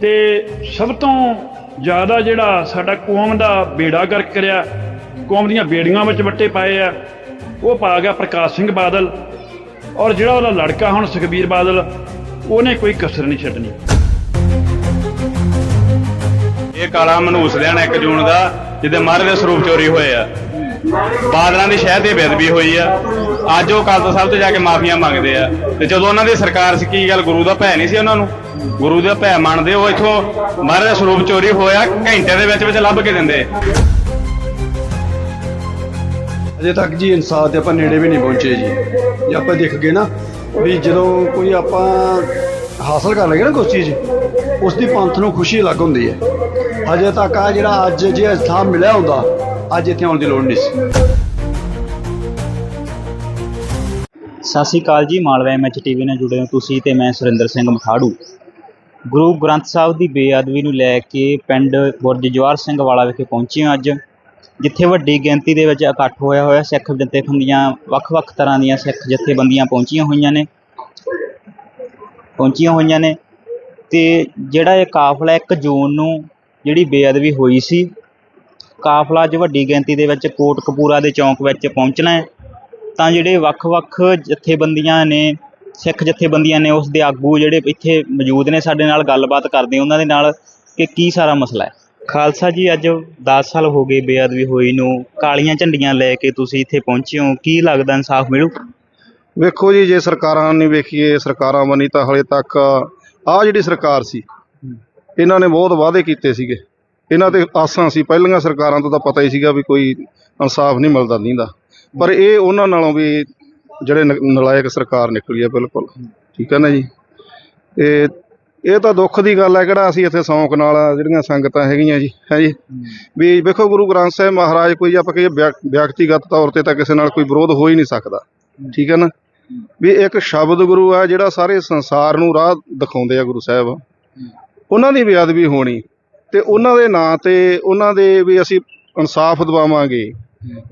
ਤੇ ਸਭ ਤੋਂ ਜ਼ਿਆਦਾ ਜਿਹੜਾ ਸਾਡਾ ਕੌਮ ਦਾ ਬੇੜਾ ਗਰਕ ਕਰਿਆ, ਕੌਮ ਦੀਆਂ ਬੇੜੀਆਂ ਵਿੱਚ ਵੱਟੇ ਪਾਏ ਆ, ਉਹ ਪਾ ਗਿਆ ਪ੍ਰਕਾਸ਼ ਸਿੰਘ ਬਾਦਲ ਔਰ ਜਿਹੜਾ ਉਹਦਾ ਲੜਕਾ ਹੁਣ ਸੁਖਬੀਰ ਬਾਦਲ, ਉਹਨੇ ਕੋਈ ਕਸਰ ਨਹੀਂ ਛੱਡਣੀ। ਇਹ ਕਾਲਾ ਮਨੂਸ ਲੈਣ 1 ਜੂਨ ਦਾ, ਜਿਹਦੇ ਮਹਾਰਾਜ ਦੇ ਸਰੂਪ ਚੋਰੀ ਹੋਏ ਆ। ਬਾਦਲਾਂ ਦੀ ਸ਼ਹਿਦ ਦੀ ਬੇਅਦਬੀ ਹੋਈ ਆ। ਅੱਜ ਉਹ ਕਾਲਤਾ ਸਾਹਿਬ ਤੇ ਜਾ ਕੇ ਮਾਫੀਆਂ ਮੰਗਦੇ ਆ। ਤੇ ਜਦੋਂ ਉਹਨਾਂ ਦੀ ਸਰਕਾਰ ਸੀ, ਕੀ ਗੱਲ ਗੁਰੂ ਦਾ ਭੈ ਨਹੀਂ ਸੀ ਉਹਨਾਂ ਨੂੰ? ਗੁਰੂ ਦਾ ਭੈ ਮੰਨਦੇ, ਉਹ ਇਥੋਂ ਮਹਾਰਾਜ ਦਾ ਸਰੂਪ ਚੋਰੀ ਹੋਇਆ ਘੰਟੇ ਦੇ ਵਿੱਚ ਵਿੱਚ ਲੱਭ ਕੇ ਦਿੰਦੇ। ਅਜੇ ਤੱਕ ਜੀ ਇਨਸਾਫ ਦੇ ਆਪਾਂ ਨੇੜੇ ਵੀ ਨਹੀਂ ਪਹੁੰਚੇ ਜੀ। ਜੇ ਆਪਾਂ ਦੇਖ ਗਏ ਨਾ, ਵੀ ਜਦੋਂ ਕੋਈ ਆਪਾਂ ਹਾਸਲ ਕਰ ਲਈਏ ਨਾ ਕੋਈ ਚੀਜ਼ ਉਸ ਦੀ ਪੰਥ ਨੂੰ ਖੁਸ਼ੀ ਅਲੱਗ ਹੁੰਦੀ ਹੈ। ਅਜੇ ਤੱਕ ਆ ਜਿਹੜਾ ਅੱਜ ਜੇ ਇਨਸਾਫ ਮਿਲਿਆ ਹੁੰਦਾ, ਅੱਜ ਇੱਥੇ ਆਉਣ ਦੀ ਲੋੜ ਨਹੀਂ ਸੀ। ਸਤਿ ਸ਼੍ਰੀ ਅਕਾਲ ਜੀ, ਮਾਲਵਾ ਐਮਐਚ ਟੀਵੀ ਨਾਲ ਜੁੜੇ ਹੋ ਤੁਸੀਂ ਤੇ ਮੈਂ ਸੁਰਿੰਦਰ ਸਿੰਘ ਮਖਾੜੂ ਗੁਰੂ ਗ੍ਰੰਥ ਸਾਹਿਬ ਦੀ ਬੇਅਦਬੀ ਨੂੰ ਲੈ ਕੇ ਪਿੰਡ ਬੁਰਜ ਜਵਾਰ ਸਿੰਘ ਵਾਲਾ ਵਿਖੇ ਪਹੁੰਚੇ ਹਾਂ ਅੱਜ, ਜਿੱਥੇ ਵੱਡੀ ਗਿਣਤੀ ਦੇ ਵਿੱਚ ਇਕੱਠ ਹੋਇਆ ਹੋਇਆ ਸਿੱਖ ਜਥੇਬੰਦੀਆਂ, ਵੱਖ-ਵੱਖ ਤਰ੍ਹਾਂ ਦੀਆਂ ਸਿੱਖ ਜਥੇਬੰਦੀਆਂ ਪਹੁੰਚੀਆਂ ਹੋਈਆਂ ਨੇ। ਪਹੁੰਚੀਆਂ ਹੋਈਆਂ ਨੇ ਤੇ ਜਿਹੜਾ ਇਹ ਕਾਫਲਾ 1 ਜੂਨ ਨੂੰ ਜਿਹੜੀ ਬੇਅਦਬੀ ਹੋਈ ਸੀ, ਕਾਫਲਾ ਅੱਜ ਵੱਡੀ ਗਿਣਤੀ ਦੇ ਵਿੱਚ ਕੋਟਕਪੂਰਾ ਦੇ ਚੌਂਕ ਵਿੱਚ ਪਹੁੰਚਣਾ ਹੈ। ਤਾਂ ਜਿਹੜੇ ਵੱਖ-ਵੱਖ ਜਥੇਬੰਦੀਆਂ ਨੇ, ਸਿੱਖ ਜਥੇਬੰਦੀਆਂ ਨੇ, ਉਸ ਦੇ ਆਗੂ ਜਿਹੜੇ ਇੱਥੇ ਮੌਜੂਦ ਨੇ ਸਾਡੇ ਨਾਲ ਗੱਲਬਾਤ ਕਰਦੇ ਉਹਨਾਂ ਦੇ ਨਾਲ ਕਿ ਕੀ ਸਾਰਾ ਮਸਲਾ ਹੈ? ਖਾਲਸਾ ਜੀ, ਅੱਜ 10 ਸਾਲ ਹੋ ਗਏ ਬੇਅਦਬੀ ਹੋਈ ਨੂੰ, ਕਾਲੀਆਂ ਝੰਡੀਆਂ ਲੈ ਕੇ ਤੁਸੀਂ ਇੱਥੇ ਪਹੁੰਚੇ ਹੋ, ਕੀ ਲੱਗਦਾ ਇਨਸਾਫ ਮਿਲੂ? ਵੇਖੋ ਜੀ, ਜੇ ਸਰਕਾਰਾਂ ਨਹੀਂ ਵੇਖੀਏ, ਸਰਕਾਰਾਂ ਬਣੀ ਤਾਂ ਹਲੇ ਤੱਕ ਆ ਜਿਹੜੀ ਸਰਕਾਰ ਸੀ, ਇਹਨਾਂ ਨੇ ਬਹੁਤ ਵਾਅਦੇ ਕੀਤੇ ਸੀਗੇ। ਇਹਨਾਂ ਤੇ ਆਸਾਂ ਸੀ, ਪਹਿਲੀਆਂ ਸਰਕਾਰਾਂ ਤੋਂ ਤਾਂ ਪਤਾ ਹੀ ਸੀਗਾ ਵੀ ਕੋਈ ਇਨਸਾਫ ਨਹੀਂ ਮਿਲਦਾ ਨਹੀਂਦਾ ਪਰ ਇਹ ਉਹਨਾਂ ਨਾਲੋਂ ਵੀ ਜਿਹੜੇ ਨ- ਨਲਾਇਕ ਸਰਕਾਰ ਨਿਕਲੀ ਹੈ ਬਿਲਕੁਲ। ਠੀਕ ਹੈ ਨਾ ਜੀ? ਤੇ ਇਹ ਤਾਂ ਦੁੱਖ ਦੀ ਗੱਲ ਹੈ ਕਿਹੜਾ ਅਸੀਂ ਇੱਥੇ ਸੌਂਕ ਨਾਲ ਜਿਹੜੀਆਂ ਸੰਗਤਾਂ ਹੈਗੀਆਂ ਜੀ, ਹੈ ਜੀ? ਵੀ ਵੇਖੋ ਗੁਰੂ ਗ੍ਰੰਥ ਸਾਹਿਬ ਮਹਾਰਾਜ ਕੋਈ ਆਪਾਂ ਕਹੀਏ ਵਿਅਕ- ਵਿਅਕਤੀਗਤ ਤੌਰ ਤੇ ਤਾਂ ਕਿਸੇ ਨਾਲ ਕੋਈ ਵਿਰੋਧ ਹੋ ਹੀ ਨਹੀਂ ਸਕਦਾ। ਠੀਕ ਹੈ ਨਾ? ਵੀ ਇੱਕ ਸ਼ਬਦ ਗੁਰੂ ਆ ਜਿਹੜਾ ਸਾਰੇ ਸੰਸਾਰ ਨੂੰ ਰਾਹ ਦਿਖਾਉਂਦੇ ਆ ਗੁਰੂ ਸਾਹਿਬ। ਉਹਨਾਂ ਦੀ ਬੇਅਦਬੀ ਹੋਣੀ ਤੇ ਉਹਨਾਂ ਦੇ ਨਾਂ ਤੇ ਉਹਨਾਂ ਦੇ ਵੀ ਅਸੀਂ ਇਨਸਾਫ ਦਿਵਾਵਾਂਗੇ।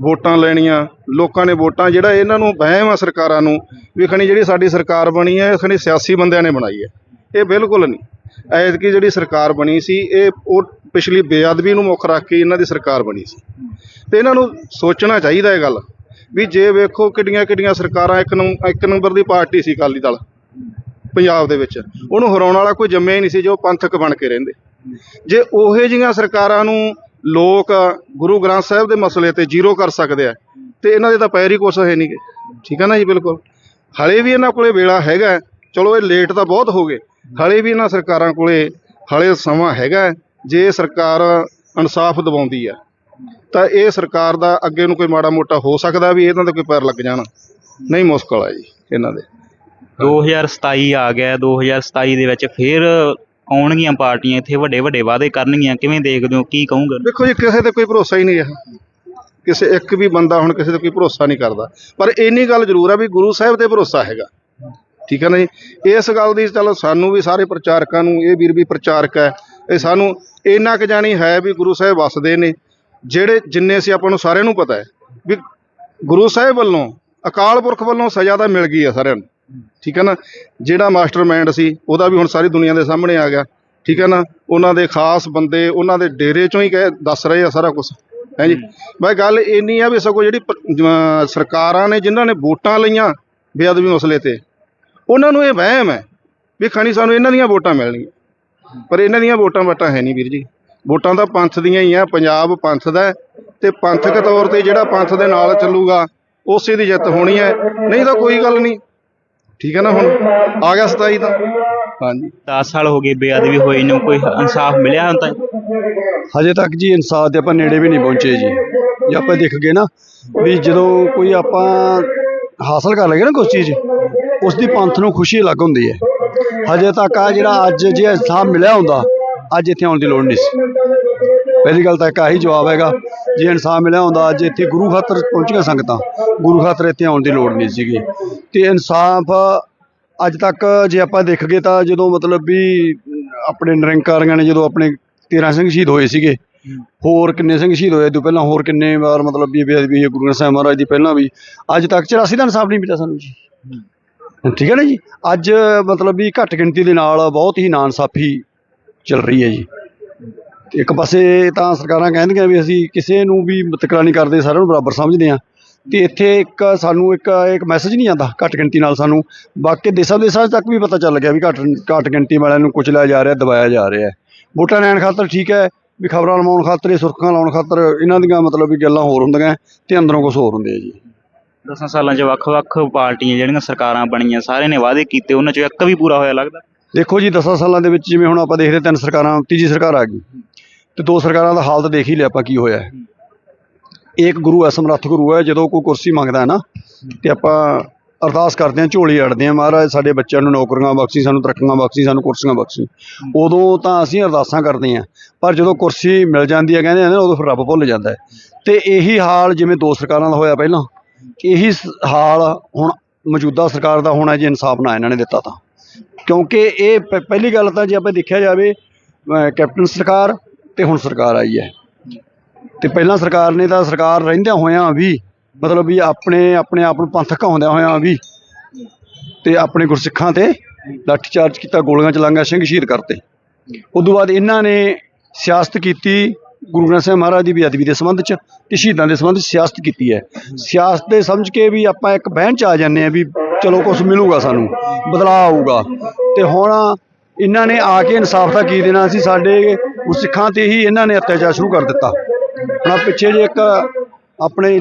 ਵੋਟਾਂ ਲੈਣੀਆਂ, ਲੋਕਾਂ ਨੇ ਵੋਟਾਂ, ਜਿਹੜਾ ਇਹਨਾਂ ਨੂੰ ਵਹਿਮ ਆ ਸਰਕਾਰਾਂ ਨੂੰ ਵੀ ਖਣੀ ਜਿਹੜੀ ਸਾਡੀ ਸਰਕਾਰ ਬਣੀ ਹੈ ਖਣੀ ਸਿਆਸੀ ਬੰਦਿਆਂ ਨੇ ਬਣਾਈ ਹੈ। ਇਹ ਬਿਲਕੁਲ ਨਹੀਂ। ਐਤਕੀ ਜਿਹੜੀ ਸਰਕਾਰ ਬਣੀ ਸੀ, ਇਹ ਉਹ ਪਿਛਲੀ ਬੇਅਦਬੀ ਨੂੰ ਮੁੱਖ ਰੱਖ ਕੇ ਇਹਨਾਂ ਦੀ ਸਰਕਾਰ ਬਣੀ ਸੀ। ਤੇ ਇਹਨਾਂ ਨੂੰ ਸੋਚਣਾ ਚਾਹੀਦਾ ਇਹ ਗੱਲ ਵੀ ਜੇ ਵੇਖੋ ਕਿੱਡੀਆਂ ਕਿੱਡੀਆਂ ਸਰਕਾਰਾਂ ਇੱਕ ਨੂੰ ਇੱਕ ਨੰਬਰ ਦੀ ਪਾਰਟੀ ਸੀ ਅਕਾਲੀ ਦਲ, ਪੰਜਾਬ ਦੇ ਵਿੱਚ। ਉਹਨੂੰ ਹਰਾਉਣ ਵਾਲਾ ਕੋਈ ਜੰਮਿਆ ਹੀ ਨਹੀਂ ਸੀ, ਜੋ ਪੰਥਕ ਬਣ ਕੇ ਰਹਿੰਦੇ। ਜੇ ਉਹੇ ਜਿਹੀਆਂ ਸਰਕਾਰਾਂ ਨੂੰ ਲੋਕ ਗੁਰੂ ਗ੍ਰੰਥ ਸਾਹਿਬ ਦੇ ਮਸਲੇ ਤੇ ਜ਼ੀਰੋ ਕਰ ਸਕਦੇ ਆ ਤੇ ਇਹਨਾਂ ਦੇ ਤਾਂ ਪੈਰ ਹੀ ਕੁਛ ਹੈ ਨਹੀਂਗੇ ਠੀਕ ਹੈ ਨਾ ਜੀ, ਬਿਲਕੁਲ। ਹਲੇ ਵੀ ਇਹਨਾਂ ਕੋਲੇ ਵੇਲਾ ਹੈਗਾ ਚਲੋ ਇਹ ਲੇਟ ਤਾਂ ਬਹੁਤ ਹੋ ਗਏ। ਹਲੇ ਵੀ ਇਹਨਾਂ ਸਰਕਾਰਾਂ ਕੋਲੇ ਹਲੇ ਸਮਾਂ ਹੈਗਾ ਜੇ ਸਰਕਾਰ ਇਨਸਾਫ ਦਿਵਾਉਂਦੀ ਆ, ਤਾਂ ਇਹ ਸਰਕਾਰ ਦਾ ਅੱਗੇ ਨੂੰ ਕੋਈ ਮਾੜਾ ਮੋਟਾ ਹੋ ਸਕਦਾ ਵੀ ਇਹਨਾਂ ਦਾ ਕੋਈ ਪੈਰ ਲੱਗ ਜਾਣਾ। ਨਹੀਂ ਮੁਸ਼ਕਲ ਆ ਜੀ, ਇਹਨਾਂ ਦੇ। 2027 ਆ ਗਿਆ 2027 ਦੇ ਵਿੱਚ ਫਿਰ ਆਉਣਗੀਆਂ ਪਾਰਟੀਆਂ ਇੱਥੇ, ਵੱਡੇ ਵੱਡੇ ਵਾਅਦੇ ਕਰਨਗੀਆਂ, ਕਿਵੇਂ ਦੇਖਦੇ ਹੋ, ਕੀ ਕਹੋਗੇ? ਦੇਖੋ ਜੀ, ਕਿਸੇ ਤੇ ਕੋਈ ਭਰੋਸਾ ਹੀ ਨਹੀਂ ਹੈ। ਕਿਸੇ ਇੱਕ ਵੀ ਬੰਦਾ ਹੁਣ ਕਿਸੇ ਤੇ ਕੋਈ ਭਰੋਸਾ ਨਹੀਂ ਕਰਦਾ। ਪਰ ਇੰਨੀ ਗੱਲ ਜ਼ਰੂਰ ਹੈ ਵੀ ਗੁਰੂ ਸਾਹਿਬ ਤੇ ਭਰੋਸਾ ਹੈਗਾ। ਠੀਕ ਹੈ ਨਾ ਜੀ? ਇਸ ਗੱਲ ਦੀ ਚਲੋ ਸਾਨੂੰ ਵੀ ਸਾਰੇ ਪ੍ਰਚਾਰਕਾਂ ਨੂੰ, ਇਹ ਵੀਰ ਵੀ ਪ੍ਰਚਾਰਕ ਹੈ, ਇਹ ਸਾਨੂੰ ਇੰਨਾ ਕੁ ਜਾਣੀ ਹੈ ਵੀ ਗੁਰੂ ਸਾਹਿਬ ਵਸਦੇ ਨੇ, ਜਿਹੜੇ ਜਿੰਨੇ ਸੀ ਆਪਾਂ ਨੂੰ ਸਾਰਿਆਂ ਨੂੰ ਪਤਾ ਹੈ ਵੀ ਗੁਰੂ ਸਾਹਿਬ ਵੱਲੋਂ, ਅਕਾਲ ਪੁਰਖ ਵੱਲੋਂ ਸਜ਼ਾ ਤਾਂ ਮਿਲ ਗਈ ਆ ਸਾਰਿਆਂ ਨੂੰ। ਠੀਕ ਹੈ ਨਾ? ਜਿਹੜਾ ਮਾਸਟਰਮਾਈਂਡ ਸੀ, ਉਹਦਾ ਵੀ ਹੁਣ ਸਾਰੀ ਦੁਨੀਆ ਦੇ ਸਾਹਮਣੇ ਆ ਗਿਆ। ਠੀਕ ਹੈ ਨਾ? ਉਹਨਾਂ ਦੇ ਖਾਸ ਬੰਦੇ, ਉਹਨਾਂ ਦੇ ਡੇਰੇ ਚੋਂ ਹੀ ਕਹਿ, ਦੱਸ ਰਹੇ ਆ ਸਾਰਾ ਕੁਝ ਹੈ ਜੀ? ਮੈਂ ਗੱਲ ਇੰਨੀ ਆ ਵੀ ਸਗੋਂ ਜਿਹੜੀ ਸਰਕਾਰਾਂ ਨੇ, ਜਿਨ੍ਹਾਂ ਨੇ ਵੋਟਾਂ ਲਈਆਂ ਬੇਅਦਬੀ ਮਸਲੇ ਤੇ, ਉਹਨਾਂ ਨੂੰ ਇਹ ਵਹਿਮ ਹੈ ਵੀ ਖਣੀ ਸਾਨੂੰ ਇਹਨਾਂ ਦੀਆਂ ਵੋਟਾਂ ਮਿਲਣਗੀਆਂ ਪਰ ਇਹਨਾਂ ਦੀਆਂ ਵੋਟਾਂ ਵਾਟਾਂ ਹੈ ਨਹੀਂ ਵੀਰ ਜੀ। ਵੋਟਾਂ ਤਾਂ ਪੰਥ ਦੀਆਂ ਹੀ ਆ, ਪੰਜਾਬ ਪੰਥ ਦਾ ਹੈ ਤੇ ਪੰਥਕ ਤੌਰ ਤੇ ਜਿਹੜਾ ਪੰਥ ਦੇ ਨਾਲ ਚੱਲੂਗਾ, ਉਸੇ ਦੀ ਜਿੱਤ ਹੋਣੀ ਹੈ। ਨਹੀਂ ਤਾਂ ਕੋਈ ਗੱਲ ਨਹੀਂ। ਠੀਕ ਹੈ ਨਾ ਹੁਣ? ਆ ਗਿਆ 27 ਤਾਂ। ਹਾਂਜੀ। 10 ਸਾਲ ਹੋ ਗਏ ਬੇਅਦਬੀ ਹੋਈ ਨੂੰ ਕੋਈ ਇਨਸਾਫ ਮਿਲਿਆ ਹੁਣ ਤੱਕ ਹਜੇ ਤੱਕ ਜੀ ਇਨਸਾਫ ਦੇ ਆਪਾਂ ਨੇੜੇ ਵੀ ਨਹੀਂ ਪਹੁੰਚੇ ਜੀ। ਜੇ ਆਪਾਂ ਦੇਖ ਗਏ ਨਾ ਵੀ ਜਦੋਂ ਕੋਈ ਆਪਾਂ ਹਾਸਲ ਕਰ ਲਈਏ ਨਾ ਕੋਈ ਚੀਜ਼ ਉਸ ਦੀ ਪੰਥ ਨੂੰ ਖੁਸ਼ੀ ਅਲੱਗ ਹੁੰਦੀ ਹੈ। ਹਜੇ ਤੱਕ ਆ ਜਿਹੜਾ ਅੱਜ ਜੇ ਇਨਸਾਫ ਮਿਲਿਆ ਹੁੰਦਾ ਅੱਜ ਇੱਥੇ ਆਉਣ ਦੀ ਲੋੜ ਨਹੀਂ ਸੀ। ਪਹਿਲੀ ਗੱਲ ਤਾਂ ਇੱਕ ਆਹੀ ਜਵਾਬ ਹੈਗਾ, ਜੇ ਇਨਸਾਫ ਮਿਲਿਆ ਹੁੰਦਾ ਅੱਜ ਇੱਥੇ ਗੁਰੂ ਖਾਤਰ ਪਹੁੰਚੀਆਂ ਸੰਗਤਾਂ, ਗੁਰੂ ਖਾਤਰ ਇੱਥੇ ਆਉਣ ਦੀ ਲੋੜ ਨਹੀਂ ਸੀਗੀ। ਤੇ ਇਨਸਾਫ ਅੱਜ ਤੱਕ ਜੇ ਆਪਾਂ ਦੇਖਗੇ ਤਾਂ ਜਦੋਂ ਮਤਲਬ ਵੀ ਆਪਣੇ ਨਿਰੰਕਾਰੀਆਂ ਨੇ ਜਦੋਂ ਆਪਣੇ 13 ਸਿੰਘ ਸ਼ਹੀਦ ਹੋਏ ਸੀਗੇ, ਹੋਰ ਕਿੰਨੇ ਸਿੰਘ ਸ਼ਹੀਦ ਹੋਏ ਤੋਂ ਪਹਿਲਾਂ ਹੋਰ ਕਿੰਨੇ ਵਾਰ ਮਤਲਬ ਵੀ ਬੇਅਦਬੀ ਗੁਰੂ ਗ੍ਰੰਥ ਸਾਹਿਬ ਮਹਾਰਾਜ ਦੀ ਪਹਿਲਾਂ ਵੀ, ਅੱਜ ਤੱਕ 84 ਦਾ ਇਨਸਾਫ ਨਹੀਂ ਮਿਲਿਆ ਸਾਨੂੰ ਜੀ। ਠੀਕ ਹੈ ਨਾ ਜੀ? ਅੱਜ ਮਤਲਬ ਵੀ ਘੱਟ ਗਿਣਤੀ ਦੇ ਨਾਲ ਬਹੁਤ ਹੀ ਨਾਇਨਸਾਫੀ ਚੱਲ ਰਹੀ ਹੈ ਜੀ। ਇੱਕ ਪਾਸੇ ਤਾਂ ਸਰਕਾਰਾਂ ਕਹਿੰਦੀਆਂ ਵੀ ਅਸੀਂ ਕਿਸੇ ਨੂੰ ਵੀ ਤਕਰਾ ਨਹੀਂ ਕਰਦੇ ਸਾਰਿਆਂ ਨੂੰ ਬਰਾਬਰ ਸਮਝਦੇ ਆ ਤੇ ਇੱਥੇ ਇੱਕ ਸਾਨੂੰ ਇੱਕ ਇੱਕ ਮੈਸੇਜ ਨਹੀਂ ਆਉਂਦਾ ਘੱਟ ਗਿਣਤੀ ਨਾਲ ਸਾਨੂੰ। ਬਾਕੀ ਦੇਸਾਂ ਦੇਸਾਂ ਤੱਕ ਵੀ ਪਤਾ ਚੱਲ ਗਿਆ ਵੀ ਘੱਟ ਘੱਟ ਗਿਣਤੀ ਵਾਲਿਆਂ ਨੂੰ ਕੁਚਲਿਆ ਜਾ ਰਿਹਾ ਦਬਾਇਆ ਜਾ ਰਿਹਾ ਹੈ। ਵੋਟਾਂ ਲੈਣ ਖਾਤਰ ਠੀਕ ਹੈ ਵੀ ਖਬਰਾਂ ਲਵਾਉਣ ਖਾਤਰ ਇਹ ਸੁਰਖੀਆਂ ਲਾਉਣ ਖਾਤਰ ਇਹਨਾਂ ਦੀਆਂ ਮਤਲਬ ਵੀ ਗੱਲਾਂ ਹੋਰ ਹੁੰਦੀਆਂ ਤੇ ਅੰਦਰੋਂ ਕੁਝ ਹੋਰ ਹੁੰਦੇ ਆ ਜੀ। ਦਸਾਂ ਸਾਲਾਂ 'ਚ ਵੱਖ-ਵੱਖ ਪਾਰਟੀਆਂ ਜਿਹੜੀਆਂ ਸਰਕਾਰਾਂ ਬਣੀਆਂ ਸਾਰਿਆਂ ਨੇ ਵਾਅਦੇ ਕੀਤੇ ਉਹਨਾਂ 'ਚੋਂ ਇੱਕ ਵੀ ਪੂਰਾ ਹੋਇਆ ਲੱਗਦਾ? ਦੇਖੋ ਜੀ 10 ਸਾਲਾਂ ਦੇ ਵਿੱਚ ਜਿਵੇਂ ਹੁਣ ਆਪਾਂ ਦੇਖਦੇ ਤਿੰਨ ਸਰਕਾਰਾਂ ਤੀਜੀ ਸਰਕਾਰ ਆ ਗਈ। ਤੇ ਦੋ ਸਰਕਾਰਾਂ ਦਾ ਹਾਲਤ ਦੇਖ ਹੀ ਲਿਆ ਆਪਾਂ ਕੀ ਹੋਇਆ ਹੈ। ਇੱਕ ਗੁਰੂ ਅਸਮਰੱਥ ਗੁਰੂ ਹੈ, ਜਦੋਂ ਕੋਈ ਕੁਰਸੀ ਮੰਗਦਾ ਹੈ ਨਾ, ਤੇ ਆਪਾਂ ਅਰਦਾਸ ਕਰਦੇ ਹਾਂ, ਝੋਲੀ ਅੜਦੇ ਹਾਂ, ਮਹਾਰਾਜ ਸਾਡੇ ਬੱਚਿਆਂ ਨੂੰ ਨੌਕਰੀਆਂ ਬਖਸ਼ੀ, ਸਾਨੂੰ ਤਰੱਕੀਆਂ ਬਖਸ਼ੀ, ਸਾਨੂੰ ਕੁਰਸੀਆਂ ਬਖਸ਼ੀ। ਉਦੋਂ ਤਾਂ ਅਸੀਂ ਅਰਦਾਸਾਂ ਕਰਦੇ ਹਾਂ, ਪਰ ਜਦੋਂ ਕੁਰਸੀ ਮਿਲ ਜਾਂਦੀ ਹੈ, ਕਹਿੰਦੇ ਆ ਨਾ, ਉਦੋਂ ਫਿਰ ਰੱਬ ਭੁੱਲ ਜਾਂਦਾ ਹੈ। ਤੇ ਇਹੀ ਹਾਲ ਜਿਵੇਂ ਦੋ ਸਰਕਾਰਾਂ ਦਾ ਹੋਇਆ ਪਹਿਲਾਂ, ਇਹੀ ਸ- ਹਾਲ ਹੁਣ ਮੌਜੂਦਾ ਸਰਕਾਰ ਦਾ ਹੋਣਾ ਜੇ ਇਨਸਾਫ ਨਾ ਇਹਨਾਂ ਨੇ ਦਿੱਤਾ ਤਾਂ। ਕਿਉਂਕਿ ਇਹ ਪਹਿਲੀ ਗੱਲ ਤਾਂ ਜੇ ਆਪਾਂ ਦੇਖਿਆ ਜਾਵੇ ਕੈਪਟਨ ਸਰਕਾਰ ਤੇ ਹੁਣ ਸਰਕਾਰ ਆਈ ਹੈ। ਤੇ ਪਹਿਲਾਂ ਸਰਕਾਰ ਨੇ ਤਾਂ ਸਰਕਾਰ ਰਹਿੰਦਿਆਂ ਹੋਇਆਂ ਵੀ ਮਤਲਬ ਵੀ ਆਪਣੇ ਆਪਣੇ ਆਪ ਨੂੰ ਪੰਥ ਕਹਾਉਂਦਿਆਂ ਹੋਇਆਂ ਵੀ ਤੇ ਆਪਣੇ ਗੁਰਸਿੱਖਾਂ ਤੇ ਲਾਠੀ ਚਾਰਜ ਕੀਤਾ, ਗੋਲੀਆਂ ਚਲਾਈਆਂ, ਸਿੰਘ ਸ਼ਹੀਦ ਕਰਤੇ। ਉਦੋਂ ਬਾਅਦ ਇਹਨਾਂ ਨੇ ਸਿਆਸਤ ਕੀਤੀ, ਗੁਰੂ ਗ੍ਰੰਥ ਸਾਹਿਬ ਮਹਾਰਾਜ ਦੀ ਬੇਅਦਬੀ ਦੇ ਸੰਬੰਧ ਚ ਤੇ ਸ਼ਹੀਦਾਂ ਦੇ ਸੰਬੰਧ ਸਿਆਸਤ ਕੀਤੀ ਹੈ। ਸਿਆਸਤ ਦੇ ਸਮਝ ਕੇ ਵੀ ਆਪਾਂ ਇੱਕ ਬਹਿਣ ਚ ਆ ਜਾਂਦੇ ਆ ਵੀ ਚਲੋ ਕੁਝ ਮਿਲੂਗਾ ਸਾਨੂੰ, ਬਦਲਾਅ ਆਊਗਾ। ਤੇ ਹੁਣ ਇਹਨਾਂ ਨੇ ਆ ਕੇ ਇਨਸਾਫ ਦਾ ਕੀ ਦੇਣਾ? ਸੀ ਸਾਡੇ ਗੁਰਸਿੱਖਾਂ ਤੇ ਹੀ ਇਹਨਾਂ ਨੇ ਅਤਿਆਚਾਰ ਸ਼ੁਰੂ ਕਰ ਦਿੱਤਾ। ਹੁਣ ਪਿੱਛੇ ਜੇ ਇੱਕ ਆਪਣੇ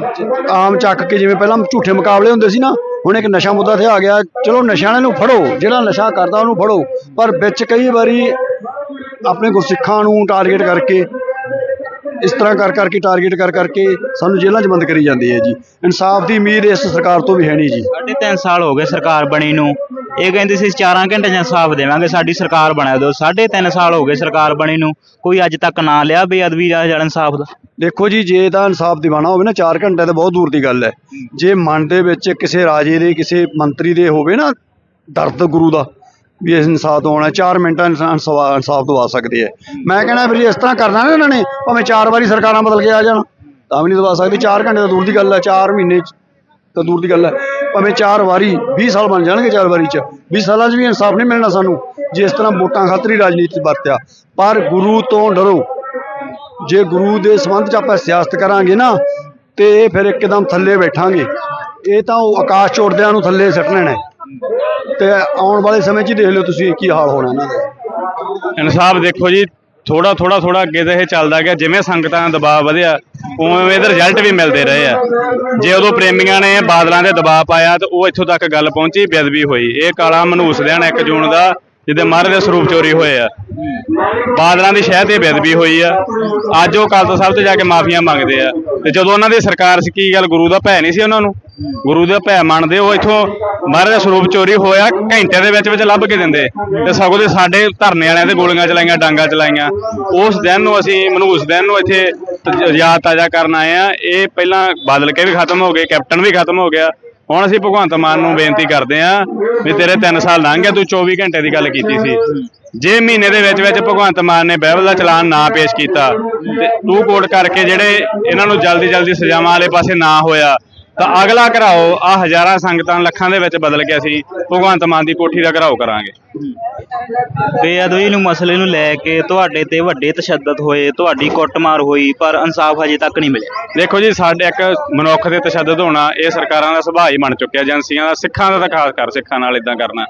ਆਮ ਚੱਕ ਕੇ ਜਿਵੇਂ ਪਹਿਲਾਂ ਝੂਠੇ ਮੁਕਾਬਲੇ ਹੁੰਦੇ ਸੀ ਨਾ, ਹੁਣ ਇੱਕ ਨਸ਼ਾ ਮੁੱਦਾ ਤੇ ਆ ਗਿਆ। ਚਲੋ ਨਸ਼ਾ ਨੂੰ ਫੜੋ, ਜਿਹੜਾ ਨਸ਼ਾ ਕਰਦਾ ਉਹਨੂੰ ਫੜੋ। ਪਰ ਵਿੱਚ ਕਈ ਵਾਰੀ ਆਪਣੇ ਗੁਰਸਿੱਖਾਂ ਨੂੰ ਟਾਰਗੇਟ ਕਰਕੇ ਇਸ ਤਰ੍ਹਾਂ ਕਰ ਕਰਕੇ ਟਾਰਗੇਟ ਕਰ ਕਰਕੇ ਸਾਨੂੰ ਜੇਲ੍ਹਾਂ 'ਚ ਬੰਦ ਕਰੀ ਜਾਂਦੇ ਆ ਜੀ। ਇਨਸਾਫ ਦੀ ਉਮੀਦ ਇਸ ਸਰਕਾਰ ਤੋਂ ਵੀ ਹੈ ਨਹੀਂ ਜੀ। ਸਾਢੇ ਤਿੰਨ ਸਾਲ ਹੋ ਗਏ ਸਰਕਾਰ ਬਣੀ ਨੂੰ। ਇਹ ਕਹਿੰਦੇ ਸੀ 4 ਘੰਟੇ 'ਚ ਇਨਸਾਫ ਦੇਵਾਂਗੇ ਸਾਡੀ ਸਰਕਾਰ ਬਣਾ ਦਿਓ। ਸਾਢੇ ਤਿੰਨ ਸਾਲ ਹੋ ਗਏ ਸਰਕਾਰ ਬਣੀ ਨੂੰ। ਕੋਈ ਅੱਜ ਤੱਕ ਨਾ ਲਿਆ ਬੇਅਦਬੀ ਦਾ ਜਾਂ ਇਨਸਾਫ ਦਾ। ਦੇਖੋ ਜੀ ਜੇ ਤਾਂ ਇਨਸਾਫ ਦਿਵਾਣਾ ਹੋਵੇ ਨਾ 4 ਘੰਟੇ ਤਾਂ ਬਹੁਤ ਦੂਰ ਦੀ ਗੱਲ ਹੈ। ਜੇ ਮਨ ਦੇ ਵਿੱਚ ਕਿਸੇ ਰਾਜੇ ਦੇ ਕਿਸੇ ਮੰਤਰੀ ਦੇ ਹੋਵੇ ਨਾ ਦਰਦ ਗੁਰੂ ਦਾ ਵੀ ਇਸ ਇਨਸਾਫ ਤੋਂ ਆਉਣਾ 4 ਮਿੰਟਾਂ ਇਨਸਾਨ ਸਵਾ- ਇਨਸਾਫ ਦਵਾ ਸਕਦੇ ਆ ਮੈਂ ਕਹਿੰਦਾ ਵੀ ਜੇ ਇਸ ਤਰ੍ਹਾਂ ਕਰਨਾ ਨਾ ਇਹਨਾਂ ਨੇ, ਭਾਵੇਂ 4 ਵਾਰੀ ਸਰਕਾਰਾਂ ਬਦਲ ਕੇ ਆ ਜਾਣ, ਤਾਂ ਵੀ ਨਹੀਂ ਦਵਾ ਸਕਦੇ। 4 ਘੰਟੇ ਤਾਂ ਦੂਰ ਦੀ ਗੱਲ ਹੈ 4 ਮਹੀਨੇ 'ਚ ਤਾਂ ਦੂਰ ਦੀ ਗੱਲ ਹੈ। ਭਾਵੇਂ 4 ਵਾਰੀ 20 ਸਾਲ ਬਣ ਜਾਣਗੇ 4 ਵਾਰੀ 'ਚ। 20 ਸਾਲਾਂ 'ਚ ਵੀ ਇਨਸਾਫ ਨਹੀਂ ਮਿਲਣਾ ਸਾਨੂੰ, ਜੇ ਇਸ ਤਰ੍ਹਾਂ ਵੋਟਾਂ ਖਾਤਰ ਹੀ ਰਾਜਨੀਤੀ ਵਰਤਿਆ। ਪਰ ਗੁਰੂ ਤੋਂ ਡਰੋ। ਜੇ ਗੁਰੂ ਦੇ ਸੰਬੰਧ 'ਚ ਆਪਾਂ ਸਿਆਸਤ ਕਰਾਂਗੇ ਨਾ, ਤੇ ਇਹ ਫਿਰ ਇੱਕਦਮ ਥੱਲੇ ਬੈਠਾਂਗੇ। ਇਹ ਤਾਂ ਉਹ ਆਕਾਸ਼ ਚੋੜਦਿਆਂ ਨੂੰ ਥੱਲੇ ਸਿੱਟ ਲੈਣਾ ਤੇ ਆਉਣ ਵਾਲੇ ਸਮੇਂ 'ਚ ਹੀ ਦੇਖ ਲਿਓ ਤੁਸੀਂ ਕੀ ਹਾਲ ਹੋਣਾ ਇਹਨਾਂ ਦਾ। ਇਨਸਾਫ ਦੇਖੋ ਜੀ ਥੋੜਾ ਥੋੜਾ ਥੋੜਾ ਅੱਗੇ ਤੇ ਇਹ ਚੱਲਦਾ ਗਿਆ, ਜਿਵੇਂ ਸੰਗਤਾਂ ਦਾ ਦਬਾਅ ਵਧਿਆ, ਉਵੇਂ ਇਹਦੇ ਰਿਜ਼ਲਟ ਵੀ ਮਿਲਦੇ ਰਹੇ ਆ। ਜੇ ਉਦੋਂ ਪ੍ਰੇਮੀਆਂ ਨੇ ਬਾਦਲਾਂ ਦੇ ਦਬਾਅ ਪਾਇਆ, ਤੇ ਉਹ ਇੱਥੋਂ ਤੱਕ ਗੱਲ ਪਹੁੰਚੀ, ਬੇਅਦਬੀ ਹੋਈ। ਇਹ ਕਾਲਾ ਮਨੂਸ ਲੈਣ 1 ਜੂਨ ਦਾ ਜਿਹਦੇ ਮਹਾਰਾਜ ਦੇ ਸਰੂਪ ਚੋਰੀ ਹੋਏ ਆ। ਬਾਦਲਾਂ ਦੀ ਸ਼ਹਿ ਤੇ ਬੇਦਬੀ ਹੋਈ ਆ। ਅੱਜ ਉਹ ਕਾਲਤਾ ਸਾਹਿਬ ਤੇ ਜਾ ਕੇ ਮਾਫੀਆਂ ਮੰਗਦੇ ਆ। ਤੇ ਜਦੋਂ ਉਹਨਾਂ ਦੀ ਸਰਕਾਰ ਸੀ, ਕੀ ਗੱਲ ਗੁਰੂ ਦਾ ਭੈ ਨਹੀਂ ਸੀ ਉਹਨਾਂ ਨੂੰ? ਗੁਰੂ ਦਾ ਭੈ ਮੰਨਦੇ, ਉਹ ਇੱਥੋਂ ਮਹਾਰਾਜ ਦਾ ਸਰੂਪ ਚੋਰੀ ਹੋਇਆ ਘੰਟੇ ਦੇ ਵਿੱਚ ਵਿੱਚ ਲੱਭ ਕੇ ਦਿੰਦੇ। ਤੇ ਸਗੋਂ ਦੇ ਸਾਡੇ ਧਰਨੇ ਵਾਲਿਆਂ ਤੇ ਗੋਲੀਆਂ ਚਲਾਈਆਂ, ਡਾਂਗਾ ਚਲਾਈਆਂ। ਉਸ ਦਿਨ ਨੂੰ ਅਸੀਂ ਮਨੂਸ ਦਿਨ ਨੂੰ ਇੱਥੇ ਯਾਦ ਤਾਜ਼ਾ ਕਰਨ ਆਏ ਆ। ਇਹ ਪਹਿਲਾਂ ਬਾਦਲ ਕੇ ਵੀ ਖਤਮ ਹੋ ਗਏ, ਕੈਪਟਨ ਵੀ ਖਤਮ ਹੋ ਗਿਆ। ਹੁਣ ਅਸੀਂ ਭਗਵੰਤ ਮਾਨ ਨੂੰ ਬੇਨਤੀ ਕਰਦੇ ਆ ਵੀ ਤੇਰੇ 3 ਸਾਲ ਲੰਘ ਗਏ, ਤੂੰ 24 ਘੰਟੇ ਦੀ ਗੱਲ ਕੀਤੀ ਸੀ। ਜੇ ਮਹੀਨੇ ਦੇ ਵਿੱਚ ਵਿੱਚ ਭਗਵੰਤ ਮਾਨ ਨੇ ਬਹਿਬਲ ਦਾ ਚਲਾਨ ਨਾ ਪੇਸ਼ ਕੀਤਾ, ਤੇ ਤੂੰ ਕੋਟ ਕਰਕੇ ਜਿਹੜੇ ਇਹਨਾਂ ਨੂੰ ਜਲਦੀ ਜਲਦੀ ਸਜ਼ਾਵਾਂ ਵਾਲੇ ਪਾਸੇ ਨਾ ਹੋਇਆ ਤਾਂ ਅਗਲਾ ਘਰਾਓ ਆ ਹਜ਼ਾਰਾਂ ਸੰਗਤਾਂ ਲੱਖਾਂ ਦੇ ਵਿੱਚ ਬਦਲ ਕੇ ਅਸੀਂ ਭਗਵੰਤ ਮਾਨ ਦੀ ਕੋਠੀ ਦਾ ਘਰਾਓ ਕਰਾਂਗੇ। ਬੇਅਦਬੀ ਨੂੰ ਮਸਲੇ ਨੂੰ ਲੈ ਕੇ ਤੁਹਾਡੇ ਤੇ ਵੱਡੇ ਤਸ਼ੱਦਦ ਹੋਏ ਤੁਹਾਡੀ ਕੁੱਟਮਾਰ ਹੋਈ ਪਰ ਇਨਸਾਫ ਹਜੇ ਤੱਕ ਨਹੀਂ ਮਿਲਿਆ। ਦੇਖੋ ਜੀ ਸਾਡੇ ਇੱਕ ਮਨੁੱਖ ਦੇ ਤਸ਼ੱਦਦ ਹੋਣਾ ਇਹ ਸਰਕਾਰਾਂ ਦਾ ਸੁਭਾਅ ਹੀ ਬਣ ਚੁੱਕਿਆ ਏਜੰਸੀਆਂ ਦਾ ਸਿੱਖਾਂ ਦਾ ਤਾਂ ਖਾਸ ਕਰ ਸਿੱਖਾਂ ਨਾਲ ਇਦਾਂ ਕਰਨਾ।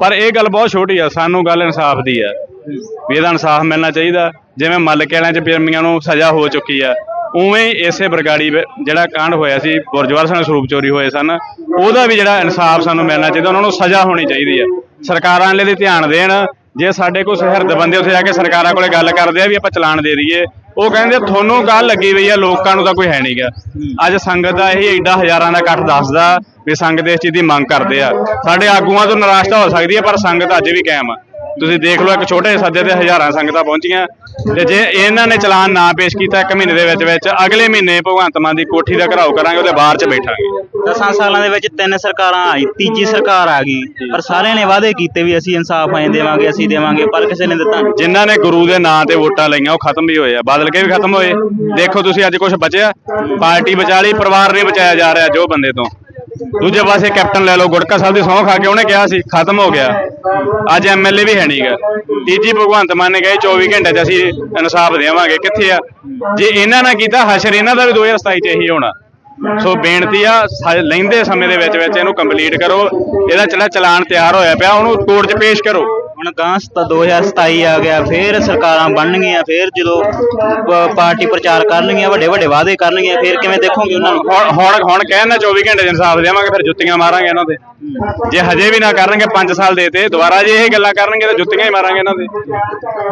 ਪਰ ਇਹ ਗੱਲ ਬਹੁਤ ਛੋਟੀ ਆ ਸਾਨੂੰ ਗੱਲ ਇਨਸਾਫ ਦੀ ਆ। ਵੀ ਇਹਦਾ ਇਨਸਾਫ ਮਿਲਣਾ ਚਾਹੀਦਾ। ਜਿਵੇਂ ਮੱਲਕੇ ਵਾਲਿਆਂ ਚ ਪਿਰਮੀਆਂ ਨੂੰ ਸਜ਼ਾ ਹੋ ਚੁੱਕੀ ਆ ਉਵੇਂ ਹੀ ਇਸੇ ਬਰਗਾੜੀ ਜਿਹੜਾ ਕਾਂਡ ਹੋਇਆ ਸੀ ਗੁਰਜਵਾਰ ਸਿੰਘ ਸਰੂਪ ਚੋਰੀ ਹੋਏ ਸਨ, ਉਹਦਾ ਵੀ ਜਿਹੜਾ ਇਨਸਾਫ ਸਾਨੂੰ ਮਿਲਣਾ ਚਾਹੀਦਾ, ਉਹਨਾਂ ਨੂੰ ਸਜ਼ਾ ਹੋਣੀ ਚਾਹੀਦੀ ਹੈ। ਸਰਕਾਰਾਂ ਵਾਲੇ ਦੀ ਧਿਆਨ ਦੇਣ, ਜੇ ਸਾਡੇ ਕੋਲ ਹਿਰਦ ਬੰਦੇ ਉੱਥੇ ਜਾ ਕੇ ਸਰਕਾਰਾਂ ਕੋਲੇ ਗੱਲ ਕਰਦੇ ਆ ਵੀ ਆਪਾਂ ਚਲਾਨ ਦੇ ਦਈਏ, ਉਹ ਕਹਿੰਦੇ ਤੁਹਾਨੂੰ ਗੱਲ ਲੱਗੀ ਹੋਈ ਆ, ਲੋਕਾਂ ਨੂੰ ਤਾਂ ਕੋਈ ਹੈ ਨਹੀਂਗਾ ਅੱਜ ਸੰਗਤ ਦਾ ਇਹ ਏਡਾ ਹਜ਼ਾਰਾਂ ਦਾ ਇਕੱਠ ਦੱਸਦਾ ਵੀ ਸੰਗਤ ਇਸ ਚੀਜ਼ ਦੀ ਮੰਗ ਕਰਦੇ ਆ। ਸਾਡੇ ਆਗੂਆਂ ਤੋਂ ਨਿਰਾਸ਼ਤਾ ਹੋ ਸਕਦੀ ਹੈ, ਪਰ ਸੰਗਤ ਅੱਜ ਵੀ ਕਾਇਮ ਆ। ਤੁਸੀਂ ਦੇਖ ਲਓ ਇੱਕ ਛੋਟੇ ਸੱਦੇ ਤੇ ਹਜ਼ਾਰਾਂ ਸੰਗਤਾਂ ਪਹੁੰਚੀਆਂ ਤੇ ਜੇ ਇਹਨਾਂ ਨੇ ਚਲਾਨ ਨਾ ਪੇਸ਼ ਕੀਤਾ ਇੱਕ ਮਹੀਨੇ ਦੇ ਵਿੱਚ ਵਿੱਚ ਅਗਲੇ ਮਹੀਨੇ ਭਗਵੰਤ ਮਾਨ ਦੀ ਕੋਠੀ ਦਾ ਘਰਾਓ ਕਰਾਂਗੇ ਉਹਦੇ ਬਾਹਰ ਚ ਬੈਠਾਂਗੇ। ਦਸਾਂ ਸਾਲਾਂ ਦੇ ਵਿੱਚ ਤਿੰਨ ਸਰਕਾਰਾਂ ਆਈ ਤੀਜੀ ਸਰਕਾਰ ਆ ਗਈ ਪਰ ਸਾਰਿਆਂ ਨੇ ਵਾਅਦੇ ਕੀਤੇ ਵੀ ਅਸੀਂ ਇਨਸਾਫ ਐਂ ਦੇਵਾਂਗੇ ਅਸੀਂ ਦੇਵਾਂਗੇ ਪਰ ਕਿਸੇ ਨੇ ਦਿੱਤਾ ਨਹੀਂ। ਜਿਨ੍ਹਾਂ ਨੇ ਗੁਰੂ ਦੇ ਨਾਂ ਤੇ ਵੋਟਾਂ ਲਈਆਂ ਉਹ ਖਤਮ ਵੀ ਹੋਏ ਆ। ਬਦਲ ਕੇ ਵੀ ਖਤਮ ਹੋਏ। ਦੇਖੋ ਤੁਸੀਂ ਅੱਜ ਕੁਝ ਬਚਿਆ ਪਾਰਟੀ ਬਚਾ ਲਈ ਪਰਿਵਾਰ ਨਹੀਂ ਬਚਾਇਆ ਜਾ ਰਿਹਾ ਜੋ ਬੰਦੇ ਤੋਂ। ਦੂਜੇ ਪਾਸੇ ਕੈਪਟਨ ਲੈ ਲਓ, ਗੁੜਕਾ ਸਾਹਿਬ ਦੀ ਸਹੁੰ ਖਾ ਕੇ ਉਹਨੇ ਕਿਹਾ ਸੀ, ਖਤਮ ਹੋ ਗਿਆ। ਅੱਜ ਐਮਐਲਏ ਵੀ ਹੈ ਨਹੀਂਗਾ ਤੀਜੀ ਭਗਵੰਤ ਮਾਨ ਨੇ ਕਹੇ 24 ਘੰਟੇ 'ਚ ਅਸੀਂ ਇਨਸਾਫ ਦੇਵਾਂਗੇ। ਕਿੱਥੇ ਆ? ਜੇ ਇਹਨਾਂ ਨਾਲ ਕੀਤਾ, ਹਸ਼ਰ ਇਹਨਾਂ ਦਾ ਵੀ 2027 'ਚ ਇਹੀ ਹੋਣਾ। ਸੋ ਬੇਨਤੀ ਆ ਲੈਂਦੇ ਸਮੇਂ ਦੇ ਵਿੱਚ ਵਿੱਚ ਇਹਨੂੰ ਕੰਪਲੀਟ ਕਰੋ। ਇਹਦਾ ਜਿਹੜਾ ਚਲਾਨ ਤਿਆਰ ਹੋਇਆ ਪਿਆ, ਉਹਨੂੰ ਕੋਰਟ 'ਚ ਪੇਸ਼ ਕਰੋ। ਹੁਣ ਗਾਂ ਸਤਾ 2027 ਆ ਗਿਆ ਫੇਰ ਸਰਕਾਰਾਂ ਬਣਨਗੀਆਂ ਫੇਰ ਜਦੋਂ ਪ- ਪਾਰਟੀ ਪ੍ਰਚਾਰ ਕਰਨਗੀਆਂ ਵੱਡੇ ਵੱਡੇ ਵਾਅਦੇ ਕਰਨਗੀਆਂ ਫੇਰ ਕਿਵੇਂ ਦੇਖੋਗੇ ਉਹਨਾਂ ਨੂੰ? ਹੁਣ ਹੁਣ ਹੁਣ ਕਹਿਣ ਨਾ 24 ਘੰਟੇ 'ਚ ਇਨਸਾਫ ਦੇਵਾਂਗੇ ਫਿਰ ਜੁੱਤੀਆਂ ਮਾਰਾਂਗੇ ਇਹਨਾਂ ਦੇ। ਜੇ ਹਜੇ ਵੀ ਨਾ ਕਰਨਗੇ 5 ਸਾਲ ਦੇ ਤੇ ਦੁਬਾਰਾ ਜੇ ਇਹ ਗੱਲਾਂ ਕਰਨਗੇ ਤਾਂ ਜੁੱਤੀਆਂ ਹੀ ਮਾਰਾਂਗੇ ਇਹਨਾਂ ਦੇ।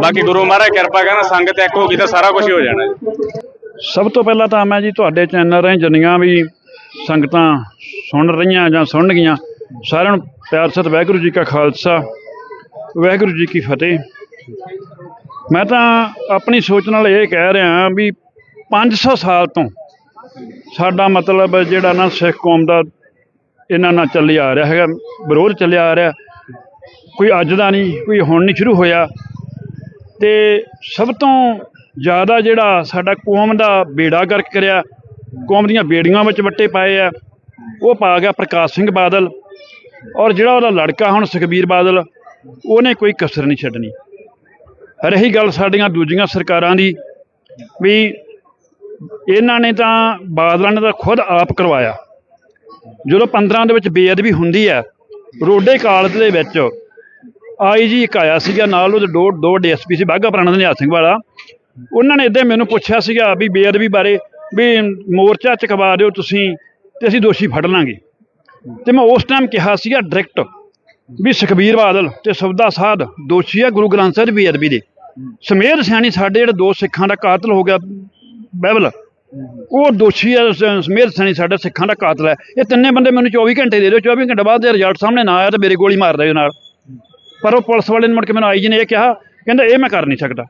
ਬਾਕੀ ਗੁਰੂ ਮਹਾਰਾਜ ਕਿਰਪਾ ਕਰਨ ਸੰਗਤ ਇੱਕ ਹੋ ਗਈ ਤਾਂ ਸਾਰਾ ਕੁਝ ਹੀ ਹੋ ਜਾਣਾ ਜੀ। ਸਭ ਤੋਂ ਪਹਿਲਾਂ ਤਾਂ ਮੈਂ ਜੀ ਤੁਹਾਡੇ ਚੈਨਲ ਰਾਹੀਂ ਜਿੰਨੀਆਂ ਵੀ ਸੰਗਤਾਂ ਸੁਣ ਰਹੀਆਂ ਜਾਂ ਸੁਣਨਗੀਆਂ ਸਾਰਿਆਂ ਨੂੰ ਪਿਆਰ ਸਤਿ ਵਾਹਿਗੁਰੂ ਜੀ ਕਾ ਖਾਲਸਾ। ਵਾਹਿਗੁਰੂ ਜੀ ਕੀ ਫਤਿਹ। ਮੈਂ ਤਾਂ ਆਪਣੀ ਸੋਚ ਨਾਲ ਇਹ ਕਹਿ ਰਿਹਾ ਵੀ 500 ਸਾਲ ਤੋਂ ਸਾਡਾ ਮਤਲਬ ਜਿਹੜਾ ਨਾ ਸਿੱਖ ਕੌਮ ਦਾ ਇਹਨਾਂ ਨਾਲ ਚੱਲਿਆ ਆ ਰਿਹਾ ਹੈਗਾ, ਵਿਰੋਧ ਚੱਲਿਆ ਆ ਰਿਹਾ। ਕੋਈ ਅੱਜ ਦਾ ਨਹੀਂ, ਕੋਈ ਹੁਣ ਨਹੀਂ ਸ਼ੁਰੂ ਹੋਇਆ। ਤੇ ਸਭ ਤੋਂ ਜ਼ਿਆਦਾ ਜਿਹੜਾ ਸਾਡਾ ਕੌਮ ਦਾ ਬੇੜਾ ਗਰਕ ਕਰਿਆ, ਕੌਮ ਦੀਆਂ ਬੇੜੀਆਂ ਵਿੱਚ ਵੱਟੇ ਪਾਏ ਆ, ਉਹ ਪਾ ਗਿਆ ਪ੍ਰਕਾਸ਼ ਸਿੰਘ ਬਾਦਲ। ਔਰ ਜਿਹੜਾ ਉਹਦਾ ਲੜਕਾ ਹੁਣ ਸੁਖਬੀਰ ਬਾਦਲ ਉਹਨੇ ਕੋਈ ਕਸਰ ਨਹੀਂ ਛੱਡਣੀ। ਰਹੀ ਗੱਲ ਸਾਡੀਆਂ ਦੂਜੀਆਂ ਸਰਕਾਰਾਂ ਦੀ ਵੀ ਇਹਨਾਂ ਨੇ ਤਾਂ ਬਾਦਲਾਂ ਨੇ ਤਾਂ ਖੁਦ ਆਪ ਕਰਵਾਇਆ। ਜਦੋਂ 15 ਦੇ ਵਿੱਚ ਬੇਅਦਬੀ ਹੁੰਦੀ ਹੈ, ਰੋਡੇ ਕਾਲਜ ਦੇ ਵਿੱਚ ਆਈਜੀ ਇੱਕ ਆਇਆ ਸੀਗਾ, ਨਾਲ ਉਹਦੇ ਦੋ ਦੋ ਡੀਐਸਪੀ ਸੀ, ਬਾਘਾ ਪੁਰਾਣਾ ਦੇ ਨਿਹਾਲ ਸਿੰਘ ਵਾਲਾ। ਉਹਨਾਂ ਨੇ ਇਦਾਂ ਮੈਨੂੰ ਪੁੱਛਿਆ ਸੀਗਾ ਵੀ ਬੇਅਦਬੀ ਬਾਰੇ ਵੀ ਮੋਰਚਾ ਚਕਵਾ ਦਿਓ ਤੁਸੀਂ ਤੇ ਅਸੀਂ ਦੋਸ਼ੀ ਫੜ ਲਾਂਗੇ। ਤੇ ਮੈਂ ਉਸ ਟਾਈਮ ਕਿਹਾ ਸੀਗਾ ਡਾਇਰੈਕਟ ਵੀ ਸੁਖਬੀਰ ਬਾਦਲ ਤੇ ਸੁਬਦਾ ਸਾਧ ਦੋਸ਼ੀ ਆ ਗੁਰੂ ਗ੍ਰੰਥ ਸਾਹਿਬ ਦੀ ਬੇਅਦਬੀ ਦੇ। ਸਮੇਧ ਸਿਆਣੀ ਸਾਡੇ ਜਿਹੜੇ ਦੋ ਸਿੱਖਾਂ ਦਾ ਕਾਤਲ ਹੋ ਗਿਆ ਬਾਈਬਲ ਉਹ ਦੋਸ਼ੀ ਆ, ਸ- ਸਮੇਧ ਸਿਆਣੀ ਸਾਡੇ ਸਿੱਖਾਂ ਦਾ ਕਾਤਲ ਹੈ। ਇਹ ਤਿੰਨੇ ਬੰਦੇ ਮੈਨੂੰ 24 ਘੰਟੇ ਦੇ ਦਿਓ 24 ਘੰਟੇ ਬਾਅਦ ਦੇ ਰਿਜ਼ਲਟ ਸਾਹਮਣੇ ਨਾ ਆਇਆ ਤਾਂ ਮੇਰੇ ਗੋਲੀ ਮਾਰ ਦਿਓ ਨਾਲ। ਪਰ ਉਹ ਪੁਲਿਸ ਵਾਲੇ ਨੇ ਮੁੜ ਕੇ ਮੈਨੂੰ ਆਈ ਜੀ ਨੇ ਇਹ ਕਿਹਾ, ਕਹਿੰਦਾ ਇਹ ਮੈਂ ਕਰ ਨਹੀਂ ਸਕਦਾ।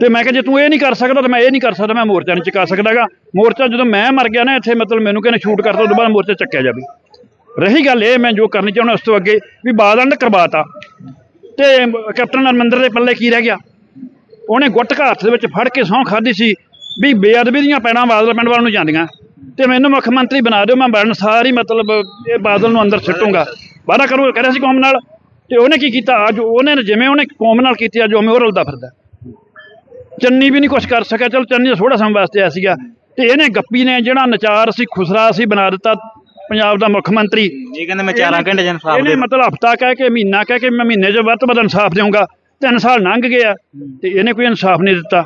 ਤੇ ਮੈਂ ਕਿਹਾ ਜੇ ਤੂੰ ਇਹ ਨਹੀਂ ਕਰ ਸਕਦਾ ਤਾਂ ਮੈਂ ਇਹ ਨਹੀਂ ਕਰ ਸਕਦਾ, ਮੈਂ ਮੋਰਚਾ ਨਹੀਂ ਚੁਕਾ ਸਕਦਾਗਾ। ਮੋਰਚਾ ਜਦੋਂ ਮੈਂ ਮਰ ਗਿਆ ਨਾ, ਇੱਥੇ ਮਤਲਬ ਮੈਨੂੰ ਕਹਿੰਦੇ ਸ਼ੂਟ ਕਰਤਾ ਉਦੋਂ ਬਾਅਦ ਮੋਰਚਾ ਚੱਕਿਆ ਜਾਵੇ। ਰਹੀ ਗੱਲ ਇਹ ਮੈਂ ਜੋ ਕਰਨੀ ਚਾਹੁੰਦਾ ਉਸ ਤੋਂ ਅੱਗੇ ਵੀ ਬਾਦਲ ਨੇ ਕਰਵਾਤਾ। ਤੇ ਕੈਪਟਨ ਅਮਰਿੰਦਰ ਦੇ ਪੱਲੇ ਕੀ ਰਹਿ ਗਿਆ? ਉਹਨੇ ਗੁੱਟ ਹੱਥ ਦੇ ਵਿੱਚ ਫੜ ਕੇ ਸਹੁੰ ਖਾਧੀ ਸੀ ਵੀ ਬੇਅਦਬੀ ਦੀਆਂ ਪੈੜਾਂ ਬਾਦਲ ਪਿੰਡ ਵੱਲ ਨੂੰ ਜਾਂਦੀਆਂ। ਤੇ ਮੈਨੂੰ ਮੁੱਖ ਮੰਤਰੀ ਬਣਾ ਦਿਓ, ਮੈਂ ਬਣ ਸਾਰੀ ਮਤਲਬ ਇਹ ਬਾਦਲ ਨੂੰ ਅੰਦਰ ਸਿੱਟੂੰਗਾ। ਵਾਅਦਾ ਕਰੂ ਰਿਹਾ ਸੀ ਕੌਮ ਨਾਲ। ਤੇ ਉਹਨੇ ਕੀ ਕੀਤਾ? ਅੱਜ ਉਹਨੇ ਜਿਵੇਂ ਉਹਨੇ ਕੌਮ ਨਾਲ ਕੀਤੀ, ਅੱਜ ਉਵੇਂ ਉਹ ਰਲਦਾ ਫਿਰਦਾ। ਚੰਨੀ ਵੀ ਨਹੀਂ ਕੁਝ ਕਰ ਸਕਿਆ। ਚਲ ਚੰਨੀ ਤਾਂ ਥੋੜਾ ਸਮਾਂ ਵਾਸਤੇ ਆਇਆ ਸੀਗਾ। ਤੇ ਇਹਨੇ ਗੱਪੀ ਨੇ ਜਿਹੜਾ ਨਚਾਰ ਸੀ, ਖੁਸਰਾ ਸੀ, ਬਣਾ ਦਿੱਤਾ। ਪੰਜਾਬ ਦਾ ਮੁੱਖ ਮੰਤਰੀ। ਇਹ ਕਹਿੰਦੇ ਮੈਂ 4 ਘੰਟੇ ਚ ਇਨਸਾਫ ਇਹਨੇ ਦੇ ਮਤਲਬ ਹਫਤਾ ਕਹਿ ਕੇ ਮਹੀਨਾ ਕਹਿ ਕੇ ਮੈਂ ਮਹੀਨੇ 'ਚ ਵੱਧ ਤੋਂ ਵੱਧ ਇਨਸਾਫ ਦੇਵਾਂਗਾ ਤਿੰਨ ਸਾਲ ਲੰਘ ਗਏ ਆ ਤੇ ਇਹਨੇ ਕੋਈ ਇਨਸਾਫ ਨਹੀਂ ਦਿੱਤਾ।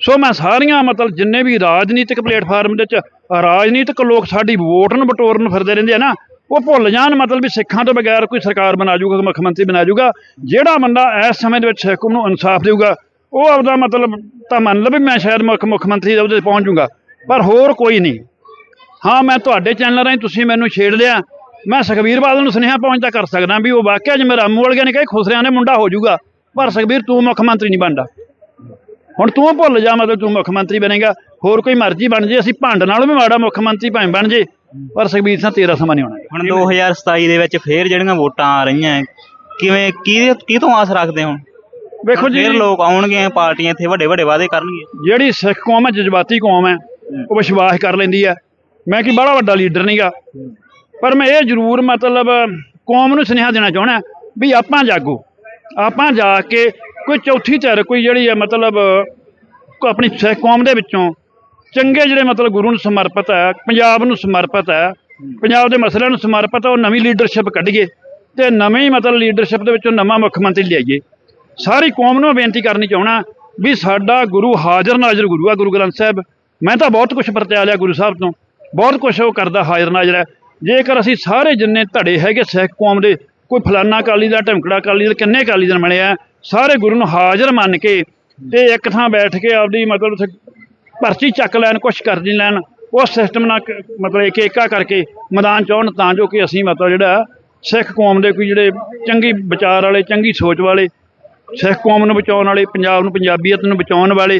ਸੋ ਮੈਂ ਸਾਰੀਆਂ ਮਤਲਬ ਜਿੰਨੇ ਵੀ ਰਾਜਨੀਤਿਕ ਪਲੇਟਫਾਰਮ ਦੇ ਵਿੱਚ ਰਾਜਨੀਤਿਕ ਲੋਕ ਸਾਡੀ ਵੋਟ ਨੂੰ ਬਟੋਰਨ ਫਿਰਦੇ ਰਹਿੰਦੇ ਆ ਨਾ ਉਹ ਭੁੱਲ ਜਾਣ ਮਤਲਬ ਵੀ ਸਿੱਖਾਂ ਤੋਂ ਬਗੈਰ ਕੋਈ ਸਰਕਾਰ ਬਣਾ ਜਾਊਗਾ ਮੁੱਖ ਮੰਤਰੀ ਬਣਾ ਜਾਊਗਾ ਜਿਹੜਾ ਬੰਦਾ ਇਸ ਸਮੇਂ ਦੇ ਵਿੱਚ ਸਿੱਖ ਨੂੰ ਇਨਸਾਫ ਦੇਊਗਾ ਉਹ ਆਪਦਾ ਮਤਲਬ ਤਾਂ ਮੰਨ ਲਓ ਵੀ ਮੈਂ ਸ਼ਾਇਦ ਮੁੱਖ ਮੁੱਖ ਮੰਤਰੀ ਦੇ ਉਹਦੇ ਪਹੁੰਚ ਜਾਊਗਾ ਪਰ ਹੋਰ ਕੋਈ ਨਹੀਂ। ਹਾਂ ਮੈਂ ਤੁਹਾਡੇ ਚੈਨਲ ਰਾਹੀਂ ਤੁਸੀਂ ਮੈਨੂੰ ਛੇੜ ਲਿਆ ਮੈਂ ਸੁਖਬੀਰ ਬਾਦਲ ਨੂੰ ਸੁਨੇਹਾ ਪਹੁੰਚਦਾ ਕਰ ਸਕਦਾ ਵੀ ਉਹ ਵਾਕਿਆ ਜਿਵੇਂ ਰਾਮੂ ਵਾਲੀਆਂ ਨੇ ਕਹੇ ਖੁਸਰਿਆਂ ਨੇ ਮੁੰਡਾ ਹੋ ਜਾਊਗਾ। ਪਰ ਸੁਖਬੀਰ ਤੂੰ ਮੁੱਖ ਮੰਤਰੀ ਨਹੀਂ ਬਣਦਾ। ਹੁਣ ਤੂੰ ਭੁੱਲ ਜਾ ਮਤਲਬ ਤੂੰ ਮੁੱਖ ਮੰਤਰੀ ਬਣੇਗਾ। ਹੋਰ ਕੋਈ ਮਰਜ਼ੀ ਬਣ ਜੇ ਅਸੀਂ ਭੰਡ ਨਾਲੋਂ ਵੀ ਮਾੜਾ ਮੁੱਖ ਮੰਤਰੀ ਭਾਵੇਂ ਬਣ ਜੇ। ਪਰ ਸੁਖਬੀਰ ਸਿੰਘ ਤੇਰਾ ਸਮਾਂ ਨਹੀਂ ਆਉਣਾ ਹੁਣ 2027 ਦੇ ਵਿੱਚ ਫੇਰ ਜਿਹੜੀਆਂ ਵੋਟਾਂ ਆ ਰਹੀਆਂ ਕਿਵੇਂ ਕੀ ਕੀ ਤੋਂ ਆਸ ਰੱਖਦੇ ਹੋ? ਵੇਖੋ ਜੀ। ਫੇਰ ਲੋਕ ਆਉਣਗੇ ਪਾਰਟੀਆਂ ਇੱਥੇ ਵੱਡੇ ਵੱਡੇ ਵਾਅਦੇ ਕਰਨਗੇ। ਜਿਹੜੀ ਸਿੱਖ ਕੌਮ ਹੈ ਜਜ਼ਬਾਤੀ ਕੌਮ ਹੈ ਉਹ ਵਿਸ਼ਵਾਸ ਕਰ ਲੈਂਦੀ ਹੈ। ਮੈਂ ਕਿ ਬੜਾ ਵੱਡਾ ਲੀਡਰ ਨਹੀਂਗਾ ਪਰ ਮੈਂ ਇਹ ਜ਼ਰੂਰ ਮਤਲਬ ਕੌਮ ਨੂੰ ਸੁਨੇਹਾ ਦੇਣਾ ਚਾਹਣਾ ਵੀ ਆਪਾਂ ਜਾਗੋ। ਆਪਾਂ ਜਾ ਕੇ ਕੋਈ ਚੌਥੀ ਧਿਰ, ਕੋਈ ਜਿਹੜੀ ਹੈ ਮਤਲਬ ਆਪਣੀ ਸਿੱਖ ਕੌਮ ਦੇ ਵਿੱਚੋਂ ਚੰਗੇ ਜਿਹੜੇ ਮਤਲਬ ਗੁਰੂ ਨੂੰ ਸਮਰਪਿਤ ਹੈ, ਪੰਜਾਬ ਨੂੰ ਸਮਰਪਿਤ ਹੈ, ਪੰਜਾਬ ਦੇ ਮਸਲਿਆਂ ਨੂੰ ਸਮਰਪਿਤ ਹੈ, ਉਹ ਨਵੀਂ ਲੀਡਰਸ਼ਿਪ ਕੱਢੀਏ ਤੇ ਨਵੀਂ ਮਤਲਬ ਲੀਡਰਸ਼ਿਪ ਦੇ ਵਿੱਚੋਂ ਨਵਾਂ ਮੁੱਖ ਮੰਤਰੀ ਲਿਆਈਏ। ਸਾਰੀ ਕੌਮ ਨੂੰ ਬੇਨਤੀ ਕਰਨੀ ਚਾਹਣਾ ਵੀ ਸਾਡਾ ਗੁਰੂ ਹਾਜ਼ਰ ਨਾਜ਼ਰ ਗੁਰੂ ਆ, ਗੁਰੂ ਗ੍ਰੰਥ ਸਾਹਿਬ। ਮੈਂ ਤਾਂ ਬਹੁਤ ਕੁਝ ਪਰਤਿਆ ਲਿਆ ਗੁਰੂ ਸਾਹਿਬ ਤੋਂ। ਬਹੁਤ ਕੁਝ ਉਹ ਕਰਦਾ ਹਾਜ਼ਰ ਨਾਜ਼ਰ ਹੈ। ਜੇਕਰ ਅਸੀਂ ਸਾਰੇ ਜਿੰਨੇ ਧੜੇ ਹੈਗੇ ਸਿੱਖ ਕੌਮ ਦੇ, ਕੋਈ ਫਲਾਨਾ ਅਕਾਲੀ ਦਾ ਢਮਕੜਾ ਅਕਾਲੀ ਦਾ ਕਿੰਨੇ ਅਕਾਲੀ ਦਾ ਬਣਿਆ ਸਾਰੇ ਗੁਰੂ ਨੂੰ ਹਾਜ਼ਰ ਮੰਨ ਕੇ ਤੇ ਇੱਕ ਥਾਂ ਬੈਠ ਕੇ ਆਪਦੀ ਮਤਲਬ ਉੱਥੇ ਪਰਚੀ ਚੱਕ ਲੈਣ ਕੁਝ ਕਰ ਨਹੀਂ ਲੈਣ, ਉਸ ਸਿਸਟਮ ਨਾਲ ਮਤਲਬ ਇੱਕ ਏਕਾ ਕਰਕੇ ਮੈਦਾਨ ਚ ਤਾਂ ਜੋ ਕਿ ਅਸੀਂ ਮਤਲਬ ਜਿਹੜਾ ਸਿੱਖ ਕੌਮ ਦੇ ਕੋਈ ਜਿਹੜੇ ਚੰਗੀ ਵਿਚਾਰ ਵਾਲੇ, ਚੰਗੀ ਸੋਚ ਵਾਲੇ, ਸਿੱਖ ਕੌਮ ਨੂੰ ਬਚਾਉਣ ਵਾਲੇ, ਪੰਜਾਬ ਨੂੰ ਪੰਜਾਬੀਅਤ ਨੂੰ ਬਚਾਉਣ ਵਾਲੇ,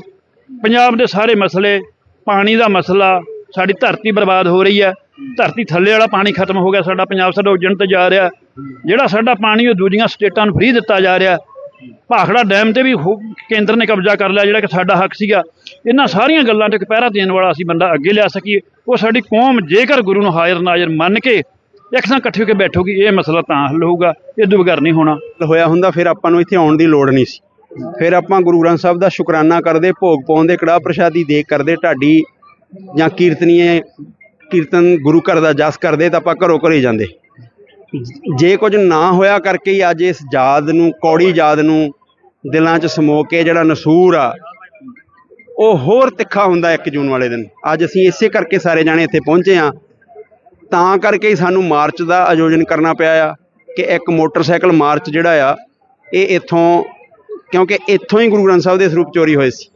ਪੰਜਾਬ ਦੇ ਸਾਰੇ ਮਸਲੇ, ਪਾਣੀ ਦਾ ਮਸਲਾ ਸਾਡੀ ਧਰਤੀ ਬਰਬਾਦ ਹੋ ਰਹੀ ਹੈ। ਧਰਤੀ ਥੱਲੇ ਵਾਲਾ ਪਾਣੀ ਖਤਮ ਹੋ ਗਿਆ। ਸਾਡਾ ਪੰਜਾਬ ਸਾਡਾ ਉੱਜਣ ਤੇ ਜਾ ਰਿਹਾ। ਜਿਹੜਾ ਸਾਡਾ ਪਾਣੀ ਉਹ ਦੂਜੀਆਂ ਸਟੇਟਾਂ ਨੂੰ ਫ੍ਰੀ ਦਿੱਤਾ ਜਾ ਰਿਹਾ। ਭਾਖੜਾ ਡੈਮ ਤੇ ਵੀ ਹੋ- ਕੇਂਦਰ ਨੇ ਕਬਜ਼ਾ ਕਰ ਲਿਆ, ਜਿਹੜਾ ਕਿ ਸਾਡਾ ਹੱਕ ਸੀਗਾ। ਇਹਨਾਂ ਸਾਰੀਆਂ ਗੱਲਾਂ ਤੇ ਪਹਿਰਾ ਦੇਣ ਵਾਲਾ ਅਸੀਂ ਬੰਦਾ ਅੱਗੇ ਲਿਆ ਸਕੀਏ। ਉਹ ਸਾਡੀ ਕੌਮ ਜੇਕਰ ਗੁਰੂ ਨੂੰ ਹਾਜ਼ਰ ਨਾਜ਼ਰ ਮੰਨ ਕੇ ਇੱਕ ਸਾਂ ਇਕੱਠੇ ਹੋ ਕੇ ਬੈਠੋਗੀ, ਇਹ ਮਸਲਾ ਤਾਂ ਹੱਲ ਹੋਊਗਾ। ਇਹ ਤੋਂ ਨਹੀਂ ਹੋਣਾ। ਹੋਇਆ ਹੁੰਦਾ, ਫਿਰ ਆਪਾਂ ਨੂੰ ਇੱਥੇ ਆਉਣ ਦੀ ਲੋੜ ਨਹੀਂ ਸੀ। ਫਿਰ ਆਪਾਂ ਗੁਰੂ ਗ੍ਰੰਥ ਸਾਹਿਬ ਦਾ ਸ਼ੁਕਰਾਨਾ ਕਰਦੇ, ਭੋਗ ਪਾਉਂਦੇ ਕੜਾਹ ਪ੍ਰਸ਼ਾਦੀ ਦੇ ਕਰਦੇ, ਢਾਡੀ ਜਾਂ ਕੀਰਤਨੀਏ, ਕੀਰਤਨ ਗੁਰੂ ਘਰ ਦਾ ਜਸ ਕਰਦੇ ਤਾਂ ਆਪਾਂ ਘਰੋਂ ਘਰੇ ਜਾਂਦੇ। ਜੇ ਕੁਝ ਨਾ ਹੋਇਆ ਕਰਕੇ ਹੀ ਅੱਜ ਇਸ ਯਾਦ ਨੂੰ, ਕੌੜੀ ਯਾਦ ਨੂੰ ਦਿਲਾਂ 'ਚ ਸਮੋ ਕੇ ਜਿਹੜਾ ਨਸੂਰ ਆ, ਉਹ ਹੋਰ ਤਿੱਖਾ ਹੁੰਦਾ 1 ਜੂਨ ਵਾਲੇ ਦਿਨ। ਅੱਜ ਅਸੀਂ ਇਸੇ ਕਰਕੇ ਸਾਰੇ ਜਾਣੇ ਇੱਥੇ ਪਹੁੰਚੇ ਆ ਤਾਂ ਕਰਕੇ ਹੀ ਸਾਨੂੰ ਮਾਰਚ ਦਾ ਆਯੋਜਨ ਕਰਨਾ ਪਿਆ ਆ ਕਿ ਇੱਕ ਮੋਟਰਸਾਈਕਲ ਮਾਰਚ ਜਿਹੜਾ ਆ, ਇਹ ਇੱਥੋਂ, ਕਿਉਂਕਿ ਇੱਥੋਂ ਹੀ ਗੁਰੂ ਗ੍ਰੰਥ ਸਾਹਿਬ ਦੇ ਸਰੂਪ ਚੋਰੀ ਹੋਏ ਸੀ।